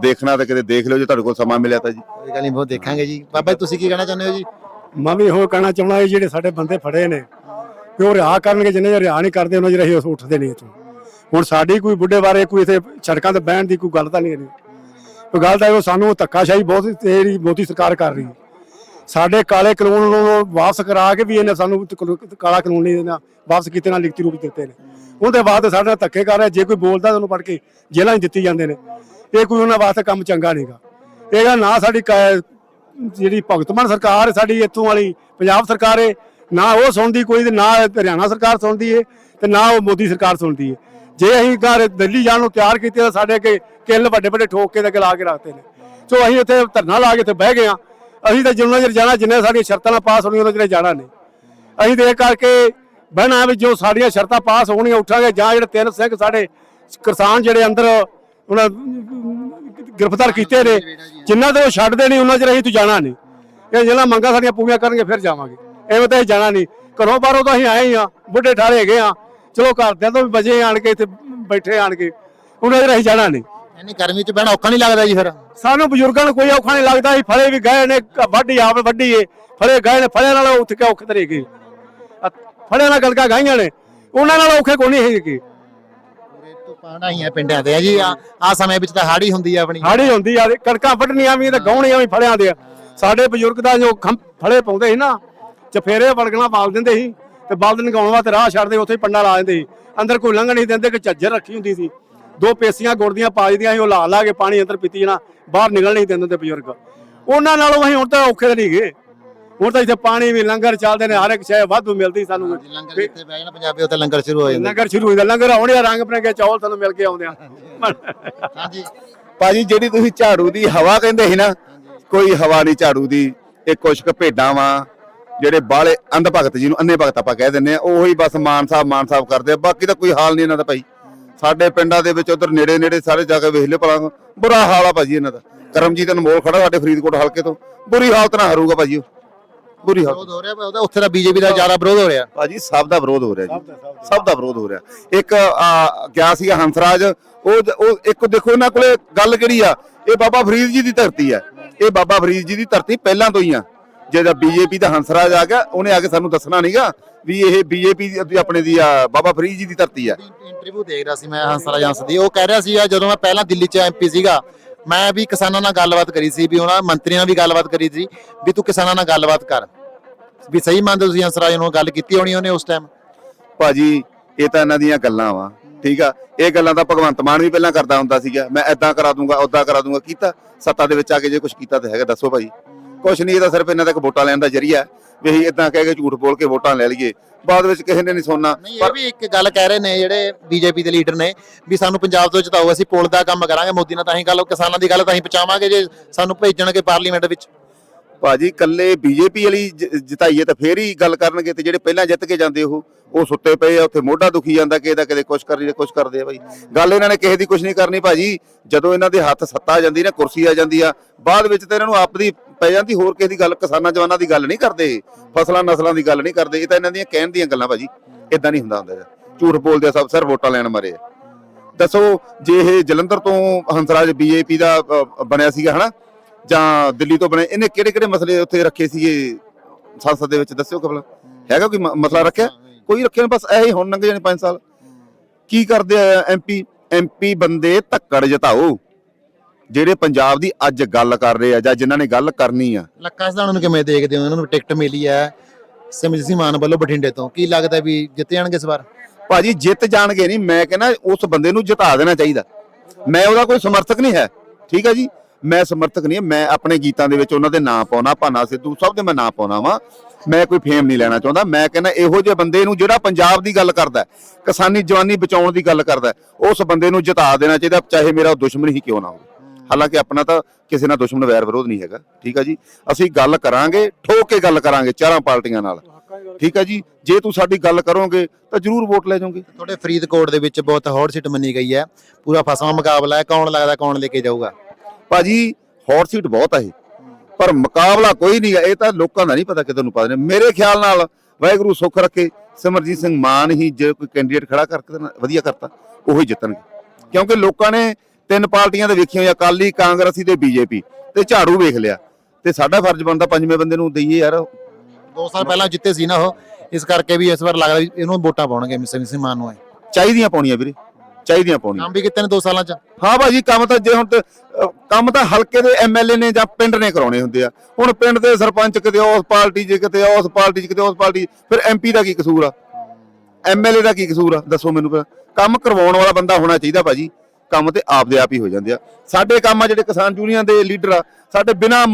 ਦੇਖਣਾ ਤਾਂ ਕਿਤੇ ਦੇਖ ਲਿਓ ਜੇ ਤੁਹਾਡੇ ਕੋਲ ਸਮਾਂ ਮਿਲਿਆ ਤਾਂ ਜੀ। ਕੋਈ ਗੱਲ ਨਹੀਂ ਬਹੁਤ ਦੇਖਾਂਗੇ ਜੀ। ਬਾਬਾ ਤੁਸੀਂ ਕੀ ਕਹਿਣਾ ਚਾਹੁੰਦੇ ਹੋ ਜੀ? ਮੈਂ ਵੀ ਇਹੋ ਕਹਿਣਾ ਚਾਹੁੰਦਾ ਇਹ ਜਿਹੜੇ ਸਾਡੇ ਬੰਦੇ ਫੜੇ ਨੇ ਕਿ ਉਹ ਰਿਹਾ ਕਰਨਗੇ, ਜਿੰਨੇ ਚਿਰ ਰਿਹਾ ਨਹੀਂ ਕਰਦੇ, ਉਹਨਾਂ ਜਿਹੜੇ ਅਸੀਂ ਉੱਠਦੇ ਨਹੀਂ ਇੱਥੋਂ। ਹੁਣ ਸਾਡੀ ਕੋਈ ਬੁੱਢੇ ਬਾਰੇ, ਕੋਈ ਇੱਥੇ ਸੜਕਾਂ ਤੇ ਬਹਿਣ ਦੀ ਕੋਈ ਗੱਲ ਤਾਂ ਨਹੀਂ ਹੈ ਕੋਈ ਗੱਲ ਤਾਂ ਇਹ, ਸਾਨੂੰ ਧੱਕਾਸ਼ਾਹੀ ਬਹੁਤ ਤੇਰੀ ਮੋਦੀ ਸਰਕਾਰ ਕਰ ਰਹੀ। ਸਾਡੇ ਕਾਲੇ ਕਾਨੂੰਨ ਨੂੰ ਵਾਪਸ ਕਰਾ ਕੇ ਵੀ ਇਹਨੇ ਸਾਨੂੰ ਕਾਲਾ ਕਾਨੂੰਨ ਨਹੀਂ ਦੇਣਾ, ਵਾਪਸ ਕੀਤੇ ਨਾਲ ਲਿਖਤੀ ਰੂਪ ਦਿੱਤੇ ਨੇ। ਉਹਦੇ ਬਾਅਦ ਸਾਡੇ ਨਾਲ ਧੱਕੇ ਕਰ ਰਿਹਾ, ਜੇ ਕੋਈ ਬੋਲਦਾ ਉਹਨੂੰ ਫੜ ਕੇ ਜੇਲ੍ਹਾਂ 'ਚ ਦਿੱਤੀ ਜਾਂਦੇ ਨੇ। ਇਹ ਕੋਈ ਉਹਨਾਂ ਵਾਸਤੇ ਕੰਮ ਚੰਗਾ ਨਹੀਂਗਾ ਇਹਦਾ ਨਾ ਸਾਡੀ ਜਿਹੜੀ ਭਗਤ ਮਾਨ ਸਰਕਾਰ ਹੈ ਸਾਡੀ ਇੱਥੋਂ ਵਾਲੀ, ਪੰਜਾਬ ਸਰਕਾਰ ਹੈ, ਨਾ ਉਹ ਸੁਣਦੀ ਕੋਈ ਤੇ ਨਾ ਹਰਿਆਣਾ ਸਰਕਾਰ ਸੁਣਦੀ ਹੈ ਤੇ ਨਾ ਉਹ ਮੋਦੀ ਸਰਕਾਰ ਸੁਣਦੀ ਹੈ ਜੇ ਅਸੀਂ ਘਰ ਦਿੱਲੀ ਜਾਣ ਨੂੰ ਤਿਆਰ ਕੀਤੇ ਤਾਂ ਸਾਡੇ ਅੱਗੇ ਕਿੱਲ ਵੱਡੇ ਵੱਡੇ ਠੋਕ ਕੇ ਤੇ ਅੱਗੇ ਲਾ ਕੇ ਰੱਖਦੇ ਨੇ। ਸੋ ਅਸੀਂ ਉੱਥੇ ਧਰਨਾ ਲਾ ਕੇ ਉੱਥੇ ਬਹਿ ਗਏ ਆ ਅਸੀਂ ਤਾਂ ਜਿੰਨਾ ਚਿਰ ਜਾਣਾ, ਜਿੰਨੇ ਸਾਡੀਆਂ ਸ਼ਰਤਾਂ ਨਾਲ ਪਾਸ ਹੋਣੀਆਂ ਉਹਨਾਂ ਚਿਰ ਜਾਣਾ ਨਹੀਂ। ਅਸੀਂ ਤੇ ਕਰਕੇ ਬਹਿਣਾ ਵੀ ਜੋ ਸਾਡੀਆਂ ਸ਼ਰਤਾਂ ਪਾਸ ਹੋਣੀਆਂ ਉੱਠਾਂਗੇ। ਜਾਂ ਜਿਹੜੇ ਤਿੰਨ ਸਿੰਘ ਸਾਡੇ ਕਿਸਾਨ ਜਿਹੜੇ ਅੰਦਰ, ਉਹਨਾਂ ਗ੍ਰਿਫਤਾਰ ਕੀਤੇ ਨੇ ਜਿੰਨਾ ਤੋਂ ਛੱਡਦੇ ਨਹੀਂ ਉਹਨਾਂ ਚਿਰ ਅਸੀਂ ਤੂੰ ਜਾਣਾ ਨਹੀਂ। ਇਹ ਜਿਹੜਾ ਮੰਗਾਂ ਸਾਡੀਆਂ ਪੂਰੀਆਂ ਕਰਨਗੇ ਫਿਰ ਜਾਵਾਂਗੇ। ਐਵੇਂ ਤਾਂ ਅਸੀਂ ਜਾਣਾ ਨਹੀਂ। ਘਰੋਂ ਬਾਹਰੋਂ ਤਾਂ ਅਸੀਂ ਆਏ ਹੀ ਆ ਬੁੱਢੇ ਠਾਰੇ ਹੈਗੇ ਆ। ਚਲੋ ਘਰਦਿਆਂ ਤੋਂ ਵੀ ਬਜੇ ਆਣ ਕੇ ਇੱਥੇ ਬੈਠੇ ਆਣ ਕੇ। ਉਹਨਾਂ ਚਿਰ ਅਸੀਂ ਜਾਣਾ ਨਹੀਂ। ਇੰਨੀ ਗਰਮੀ 'ਚ ਬਹਿਣਾ ਔਖਾ ਨਹੀਂ ਲੱਗਦਾ ਜੀ ਫਿਰ। ਸਾਨੂੰ ਬਜ਼ੁਰਗਾਂ ਨੂੰ ਕੋਈ ਔਖਾ ਨਹੀਂ ਲੱਗਦਾ ਸੀ ਫਲੇ ਵੀ ਗਏ ਨੇ ਵੱਢੀ ਆਪ ਵੱਢੀ ਏ। ਫਲੇ ਗਏ ਨੇ ਫਲੇ ਨਾਲ ਉੱਥੇ ਕਿ ਔਖੇ ਗਏ ਫਲੇ ਨਾਲ ਗਲਕਾ ਗਾਈਆਂ ਨੇ। ਉਹਨਾਂ ਨਾਲ ਔਖੇ ਕੋਈ ਨਹੀਂ ਹੈਗੇ। ਪਾਣਾ ਪਿੰਡਾਂ ਦੇ ਆ ਜੀ, ਆ ਆ ਸਮੇਂ ਵਿੱਚ ਤਾਂ ਹਾੜੀ ਹੁੰਦੀ ਆ ਆਪਣੀ। ਹਾੜੀ ਹੁੰਦੀ ਆ, ਕਣਕਾਂ ਵੱਢਣੀਆਂ ਵੀ ਤੇ ਗਾਉਣੀਆਂ ਵੀ ਫਲਿਆਂ ਦੇ ਸਾਡੇ ਬਜ਼ੁਰਗ ਦਾ ਜੋ ਖੰਭ- ਪਾਉਂਦੇ ਸੀ ਨਾ, ਚਫੇਰੇ ਵੜਗਣਾ ਪਾਲ ਦਿੰਦੇ ਸੀ ਤੇ ਬਲਦ ਨਗਾਉਣ ਵਾਸਤੇ ਰਾਹ ਛੱਡਦੇ ਉੱਥੇ ਹੀ ਪੰਡਾ ਲਾ ਦਿੰਦੇ ਸੀ। ਅੰਦਰ ਕੋਈ ਲੰਘਣ ਨਹੀਂ ਦਿੰਦੇ ਕਿ ਝੱਜਰ ਰੱਖੀ ਹੁੰਦੀ ਸੀ। ਦੋ ਪੇਸੀਆਂ ਗੁੜਦੀਆਂ ਪਾ ਦਿੰਦੀਆਂ ਸੀ, ਉਹ ਲਾ ਲਾ ਕੇ ਪਾਣੀ ਅੰਦਰ ਪੀਤੀ ਜਾਣਾ, ਬਾਹਰ ਨਿਕਲ ਨਹੀਂ ਦਿੰਦੇ ਬਜ਼ੁਰਗ। ਉਹਨਾਂ ਨਾਲੋਂ ਅਸੀਂ ਹੁਣ ਤਾਂ ਔਖੇ ਨਹੀਂ ਗਏ ਹੁਣ ਤਾਂ ਇੱਥੇ ਪਾਣੀ ਵੀ ਲੰਗਰ ਚੱਲਦੇ ਨੇ ਹਰ ਇੱਕ ਸ਼ੈ ਵਾਧੂ ਮਿਲਦੀ ਸਾਨੂੰ। ਲੰਗਰ ਜਿੱਥੇ ਬਹਿ ਜਾਣਾ ਪੰਜਾਬੀ ਉੱਥੇ ਲੰਗਰ ਸ਼ੁਰੂ ਹੋ ਜਾਂਦਾ। ਲੰਗਰ ਸ਼ੁਰੂ ਹੋ ਜਾਂਦਾ ਲੰਗਰ ਆਉਣੇ ਆ ਰੰਗ ਬਰੰਗੇ ਚੌਲ ਸਾਨੂੰ ਮਿਲ ਕੇ ਆਉਂਦੇ ਆ। ਹਾਂਜੀ। ਭਾਜੀ ਜਿਹੜੀ ਤੁਸੀਂ ਝਾੜੂ ਦੀ ਹਵਾ ਕਹਿੰਦੇ ਸੀ ਨਾ ਕੋਈ ਹਵਾ ਨਹੀਂ ਝਾੜੂ ਦੀ ਇਹ ਕੁਛ ਕੁ ਭੇਡਾਂ ਵਾਂ ਜਿਹੜੇ ਬਾਲੇ ਅੰਧ ਭਗਤ ਜੀ ਨੂੰ ਅੰਨੇ ਭਗਤ ਆਪਾਂ ਕਹਿ ਦਿੰਦੇ ਆ ਉਹੀ ਬਸ ਮਾਨ ਸਾਹਿਬ ਮਾਨ ਸਾਹਿਬ ਕਰਦੇ ਆ ਬਾਕੀ ਤਾਂ ਕੋਈ ਹਾਲ ਨਹੀਂ ਇਹਨਾਂ ਦਾ ਭਾਈ। ਸਾਡੇ ਪਿੰਡਾਂ ਦੇ ਵਿੱਚ ਉਧਰ ਨੇੜੇ ਨੇੜੇ ਸਾਰੇ ਜਾ ਕੇ ਵੇਖ ਲਿਓ ਭਲਾ ਬੁਰਾ ਹਾਲ ਆ ਭਾਜੀ ਇਹਨਾਂ ਦਾ। ਕਰਮਜੀਤ ਅਨਮੋਲ ਖੜਾ ਸਾਡੇ ਫਰੀਦਕੋਟ ਹਲਕੇ ਤੋਂ ਬੁਰੀ ਹਾਲਤ ਨਾਲ ਹਰੂਗਾ ਭਾਜੀ ਉਹ। ਬੁਰੀ ਹਾਲਤ। ਵਿਰੋਧ ਹੋ ਰਿਹਾ ਉਹਦਾ ਉੱਥੇ ਦਾ ਬੀਜੇਪੀ ਦਾ ਜ਼ਿਆਦਾ ਵਿਰੋਧ ਹੋ ਰਿਹਾ। ਭਾਜੀ ਸਭ ਦਾ ਵਿਰੋਧ ਹੋ ਰਿਹਾ ਜੀ। ਸਭ ਦਾ ਵਿਰੋਧ ਹੋ ਰਿਹਾ। ਇੱਕ ਆ, ਗਿਆ ਸੀਗਾ ਹੰਸਰਾਜ ਉਹ ਉਹ ਇੱਕ ਦੇਖੋ ਇਹਨਾਂ ਕੋਲੇ ਗੱਲ ਕਿਹੜੀ ਆ? ਇਹ ਬਾਬਾ ਫਰੀਦ ਜੀ ਦੀ ਧਰਤੀ ਆ। ਇਹ ਬਾਬਾ ਫਰੀਦ ਜੀ ਦੀ ਧਰਤੀ ਪਹਿਲਾਂ ਤੋਂ ਹੀ ਆ। ਜਿਹਦਾ ਬੀਜੇਪੀ ਦਾ ਹੰਸਰਾਜ ਆ ਗਿਆ ਉਹਨੇ ਆ ਕੇ ਸਾਨੂੰ ਦੱਸਣਾ ਨਹੀਂਗਾ ਵੀ ਇਹ ਬੀਜੇਪੀ ਦੀ ਆਪਣੇ ਦੀ ਆ ਬਾਬਾ ਫਰੀਦ ਜੀ ਦੀ ਧਰਤੀ ਆ। ਇੰਟਰਵਿਊ ਦੇਖ ਰਿਹਾ ਸੀ ਮੈਂ ਹੰਸਰਾ ਜੰਸ ਦੀ। ਉਹ ਕਹਿ ਰਿਹਾ ਸੀ ਜਦੋਂ ਮੈਂ ਪਹਿਲਾਂ ਦਿੱਲੀ 'ਚ ਐਮਪੀ ਸੀਗਾ ਮੈਂ ਵੀ ਕਿਸਾਨਾਂ ਨਾਲ ਗੱਲਬਾਤ ਕਰੀ ਸੀ, ਵੀ ਉਹਨਾਂ ਮੰਤਰੀਆਂ ਨਾਲ ਵੀ ਗੱਲਬਾਤ ਕਰੀ ਸੀ, ਵੀ ਤੂੰ ਕਿਸਾਨਾਂ ਨਾਲ ਗੱਲਬਾਤ ਕਰ। ਵੀ ਸਹੀ ਮੰਨਦੇ ਹੋ ਤੁਸੀਂ ਹੰਸਰਾਜ ਨੂੰ ਗੱਲ ਕੀਤੀ ਹੋਣੀ ਉਹਨੇ ਉਸ ਟਾਈਮ ਭਾਜੀ, ਇਹ ਤਾਂ ਇਹਨਾਂ ਦੀਆਂ ਗੱਲਾਂ ਵਾ, ਠੀਕ ਆ? ਇਹ ਗੱਲਾਂ ਤਾਂ ਭਗਵੰਤ ਮਾਨ ਵੀ ਪਹਿਲਾਂ ਕਰਦਾ ਹੁੰਦਾ ਸੀਗਾ, ਮੈਂ ਐਦਾਂ ਕਰਾ ਦੂੰਗਾ ਉਦਾਂ ਕਰਾ ਦੂੰਗਾ, ਕੀਤਾ। ਸੱਤਾ ਦੇ ਵਿੱਚ ਆ ਕੇ ਜੇ ਕੁਝ ਕੀਤਾ ਤਾਂ ਹੈਗਾ, ਦੱਸੋ ਭਾਜੀ। ਕੁਝ ਨਹੀਂ ਇਹ ਤਾਂ ਸਿਰਫ ਇਹਨਾਂ ਦਾ ਇੱਕ ਵੋਟਾਂ ਲੈਣ ਦਾ ਜਰੀਆ ਵੀ ਅਸੀਂ ਇਦਾਂ ਕਹਿ ਕੇ ਝੂਠ ਬੋਲ ਕੇ ਵੋਟਾਂ ਲੈ ਲਈਏ। ਬਾਅਦ ਵਿੱਚ ਕਿਸੇ ਨੇ ਨਹੀਂ ਸੁਣਨਾ। ਨਹੀਂ ਇਹ ਵੀ ਇੱਕ ਗੱਲ ਕਹਿ ਰਹੇ ਨੇ ਜਿਹੜੇ ਬੀਜੇਪੀ ਦੇ ਲੀਡਰ ਨੇ ਵੀ ਸਾਨੂੰ ਪੰਜਾਬ ਤੋਂ ਜਿਤਾਓ ਅਸੀਂ ਪੁਲ ਦਾ ਕੰਮ ਕਰਾਂਗੇ ਮੋਦੀ ਨਾਲ ਤਾਂ ਹੀ ਗੱਲ ਕਿਸਾਨਾਂ ਦੀ ਗੱਲ ਤਾਂ ਹੀ ਪਹੁੰਚਾਵਾਂਗੇ ਜੇ ਸਾਨੂੰ ਭੇਜਣਗੇ ਪਾਰਲੀਮੈਂਟ ਵਿੱਚ। ਭਾਜੀ ਕੱਲੇ ਬੀਜੇਪੀ ਵਾਲੀ ਜਿਤਾਈਏ ਤਾਂ ਫੇਰ ਹੀ ਗੱਲ ਕਰਨਗੇ ਤੇ ਜਿਹੜੇ ਪਹਿਲਾਂ ਜਿੱਤ ਕੇ ਜਾਂਦੇ ਉਹ ਉਹ ਸੁੱਤੇ ਪਏ ਆ ਉੱਥੇ ਮੋਢਾ ਦੁਖੀ ਜਾਂਦਾ ਕਿ ਇਹਦਾ ਕਦੇ ਕੁਛ ਕਰੀ ਤੇ ਕੁਛ ਕਰਦੇ ਆ ਭਾਈ ਗੱਲ ਇਹਨਾਂ ਨੇ ਕਿਸੇ ਦੀ ਕੁਛ ਨਹੀਂ ਕਰਨੀ ਭਾਜੀ। ਜਦੋਂ ਇਹਨਾਂ ਦੇ ਹੱਥ ਸੱਤਾ ਆ ਜਾਂਦੀ ਨਾ ਕੁਰਸੀ ਆ ਜਾਂਦੀ ਆ ਬਾਅਦ ਵਿੱਚ ਤੇ ਇਹਨਾਂ ਨੂੰ ਆਪਦੀ ਪੈ ਜਾਂਦੀ, ਹੋਰ ਕਿਸੇ ਦੀ ਗੱਲ, ਕਿਸਾਨਾਂ ਜਵਾਨਾਂ ਦੀ ਗੱਲ ਨਹੀਂ ਕਰਦੇ ਫਸਲਾਂ ਨਸਲਾਂ ਦੀ ਗੱਲ ਨਹੀਂ ਕਰਦੇ, ਇਹ ਤਾਂ ਇਹਨਾਂ ਦੀਆਂ ਕਹਿਣ ਦੀਆਂ ਗੱਲਾਂ ਭਾਜੀ ਇਦਾਂ ਨਹੀਂ ਹੁੰਦਾ ਹੁੰਦਾ ਝੂਠ ਬੋਲਦੇ ਸਭ, ਸਿਰ ਵੋਟਾਂ ਲੈਣ ਮਰੇ ਆ। ਦੱਸੋ, ਜੇ ਇਹ ਜਲੰਧਰ ਤੋਂ ਹੰਸਰਾਜ ਬੀਜੇਪੀ ਦਾ ਬਣਿਆ ਸੀਗਾ, ਹਨਾ? ਜਾਂ ਦਿੱਲੀ ਤੋਂ ਬਣੇ ਇਹਨੇ ਕਿਹੜੇ ਕਿਹੜੇ ਮਸਲੇ ਉੱਥੇ ਰੱਖੇ ਸੀਗੇ? ਸੰਸਦ ਦੇ ਵਿੱਚ ਦੱਸਿਓ ਕਬਲ ਹੈਗਾ ਕੋਈ ਮਸਲਾ ਰੱਖਿਆ? ਕੋਈ ਰੱਖਿਆ ਨਹੀਂ ਬਸ ਇਹ ਹੀ ਹੁਣ ਲੰਘ ਜਾਣੇ 5 ਸਾਲ। ਕੀ ਕਰਦੇ ਆ ਐਮਪੀ ਐਮਪੀ ਬੰਦੇ ਧੱਕੜ ਜਿਤਾਓ। ਜਿਹੜੇ ਪੰਜਾਬ ਦੀ ਅੱਜ ਗੱਲ ਕਰ ਰਹੇ ਆ ਜਾਂ ਜਿਨ੍ਹਾਂ ਨੇ ਗੱਲ ਕਰਨੀ ਆ। ਲੱਖਾ ਸਦਾਨ ਨੂੰ ਕਿਵੇਂ ਦੇਖਦੇ ਹੋ? ਇਹਨਾਂ ਨੂੰ ਟਿਕਟ ਮਿਲੀ ਹੈ ਸਿਮਰਜੀਤ ਸਿੰਘ ਮਾਨ ਵੱਲੋਂ ਬਠਿੰਡੇ ਤੋਂ। ਕੀ ਲੱਗਦਾ ਵੀ ਜਿੱਤ ਜਾਣਗੇ ਇਸ ਵਾਰ? ਭਾਜੀ ਜਿੱਤ ਜਾਣਗੇ ਨਹੀਂ ਮੈਂ ਕਹਿੰਦਾ ਉਸ ਬੰਦੇ ਨੂੰ ਜਿਤਾ ਦੇਣਾ ਚਾਹੀਦਾ। ਮੈਂ ਉਹਦਾ ਕੋਈ ਸਮਰਥਕ ਨਹੀਂ ਹੈ ਠੀਕ ਹੈ ਜੀ? ਮੈਂ ਸਮਰਥਕ ਨਹੀਂ ਮੈਂ ਆਪਣੇ ਗੀਤਾਂ ਦੇ ਵਿੱਚ ਉਹਨਾਂ ਦੇ ਨਾਂ ਪਾਉਣਾ ਭਾਨਾ ਸਿੱਧੂ ਸਭ ਦੇ ਮੈਂ ਨਾਂ ਪਾਉਣਾ ਵਾਂ। ਮੈਂ ਕੋਈ ਫੇਮ ਨਹੀਂ ਲੈਣਾ ਚਾਹੁੰਦਾ। ਮੈਂ ਕਹਿੰਦਾ ਇਹੋ ਜਿਹੇ ਬੰਦੇ ਨੂੰ ਜਿਹੜਾ ਪੰਜਾਬ ਦੀ ਗੱਲ ਕਰਦਾ ਕਿਸਾਨੀ ਜਵਾਨੀ ਬਚਾਉਣ ਦੀ ਗੱਲ ਕਰਦਾ ਉਸ ਬੰਦੇ ਨੂੰ ਜਿਤਾ ਦੇਣਾ ਚਾਹੀਦਾ ਚਾਹੇ ਮੇਰਾ ਦੁਸ਼ਮਣ ਹੀ ਕਿਉਂ ਨਾ ਹੋਵੇ। ਹਾਲਾਂਕਿ ਆਪਣਾ ਤਾਂ ਕਿਸੇ ਨਾਲ ਦੁਸ਼ਮਣ ਵੈਰ ਵਿਰੋਧ ਨਹੀਂ ਹੈਗਾ ਠੀਕ ਹੈ ਜੀ? ਅਸੀਂ ਗੱਲ ਕਰਾਂਗੇ ਠੋਕ ਕੇ ਗੱਲ ਕਰਾਂਗੇ ਚਾਰਾਂ ਪਾਰਟੀਆਂ ਨਾਲ। ਠੀਕ ਹੈ ਜੀ? ਜੇ ਤੂੰ ਸਾਡੀ ਗੱਲ ਕਰੋਗੇ ਤਾਂ ਜ਼ਰੂਰ ਵੋਟ ਲੈ ਜਾਓਗੇ। ਤੁਹਾਡੇ ਫਰੀਦਕੋਟ ਦੇ ਵਿੱਚ ਬਹੁਤ ਹੌਟ ਸੀਟ ਮੰਨੀ ਗਈ ਹੈ। ਪੂਰਾ ਫਸਵਾ ਮੁਕਾਬਲਾ ਹੈ ਕੌਣ ਲੱਗਦਾ ਕੌਣ ਲੈ ਕੇ ਜਾਊਗਾ? ਭਾਜੀ ਹੌਟ ਸੀਟ ਬਹੁਤ ਇਹ। ਪਰ ਮੁਕਾਬਲਾ ਕੋਈ ਨਹੀਂ ਹੈ ਇਹ ਤਾਂ ਲੋਕਾਂ ਦਾ ਨਹੀਂ ਪਤਾ ਕਿਤੇ ਨੂੰ ਪਾ ਦੇਣੇ ਮੇਰੇ ਖਿਆਲ ਨਾਲ ਵਾਹਿਗੁਰੂ ਸੁੱਖ ਰੱਖੇ ਸਿਮਰਜੀਤ ਸਿੰਘ ਮਾਨ ਹੀ ਜੇ ਕੋਈ ਕੈਂਡੀਡੇਟ ਖੜਾ ਕਰਕੇ ਵਧੀਆ ਕਰਤਾ ਉਹੀ ਜਿੱਤਣਗੇ। ਕਿਉਂਕਿ ਲੋਕਾਂ ਨੇ ਤਿੰਨ ਪਾਰਟੀਆਂ ਦੇ ਵੇਖੀਆਂ ਹੋਈਆਂ ਅਕਾਲੀ ਕਾਂਗਰਸੀ ਤੇ ਬੀਜੇਪੀ। ਤੇ ਝਾੜੂ ਵੇਖ ਲਿਆ। ਤੇ ਸਾਡਾ ਫਰਜ਼ ਬਣਦਾ ਪੰਜਵੇਂ ਬੰਦੇ ਨੂੰ ਦਈਏ ਯਾਰ। ਦੋ ਸਾਲ ਪਹਿਲਾਂ ਜਿੱਤੇ ਸੀ ਨਾ ਉਹ ਇਸ ਕਰਕੇ ਵੀ ਇਸ ਵਾਰ ਲੱਗਦਾ ਵੀ ਇਹਨੂੰ ਵੋਟਾਂ ਪਾਉਣਗੇ ਸਿਮਰਜੀਤ ਸਿੰਘ ਮਾਨ ਨੂੰ। ਚਾਹੀਦੀਆਂ ਪਾਉਣੀਆਂ ਵੀਰੇ ਚਾਹੀਦੀਆਂ ਪਾਉਣੀਆਂ। ਕੰਮ ਵੀ ਕੀਤੇ ਨੇ 2 ਸਾਲਾਂ ਚ? ਹਾਂ ਭਾਜੀ ਕੰਮ ਤਾਂ ਜੇ ਹੁਣ ਕੰਮ ਤਾਂ ਹਲਕੇ ਦੇ ਐਮਐਲਏ ਨੇ ਜਾਂ ਪਿੰਡ ਨੇ ਕਰਾਉਣੇ ਹੁੰਦੇ ਆ। ਹੁਣ ਪਿੰਡ ਦੇ ਸਰਪੰਚ ਕਿਤੇ ਉਸ ਪਾਰਟੀ 'ਚ ਕਿਤੇ ਉਸ ਪਾਰਟੀ 'ਚ ਕਿਤੇ ਉਸ ਪਾਰਟੀ ਫਿਰ ਐਮਪੀ ਦਾ ਕੀ ਕਸੂਰ ਆ? ਐਮਐਲਏ ਦਾ ਕੀ ਕਸੂਰ ਆ? ਦੱਸੋ ਮੈਨੂੰ ਕੰਮ ਕਰਵਾਉਣ ਵਾਲਾ ਬੰਦਾ ਹੋਣਾ ਚਾਹੀਦਾ ਭਾਜੀ। ਕੰਮ ਤੇ ਆਪਦੇ ਆਪ ਹੀ ਹੋ ਜਾਂਦੇ ਆ। ਸਾਡੇ ਕੰਮ ਆ ਜਿਹੜੇ ਕਿਸਾਨ ਯੂਨੀਅਨ ਦੇ ਲੀਡਰ ਆ, ਸਾਡੇ ਬਿਨਾ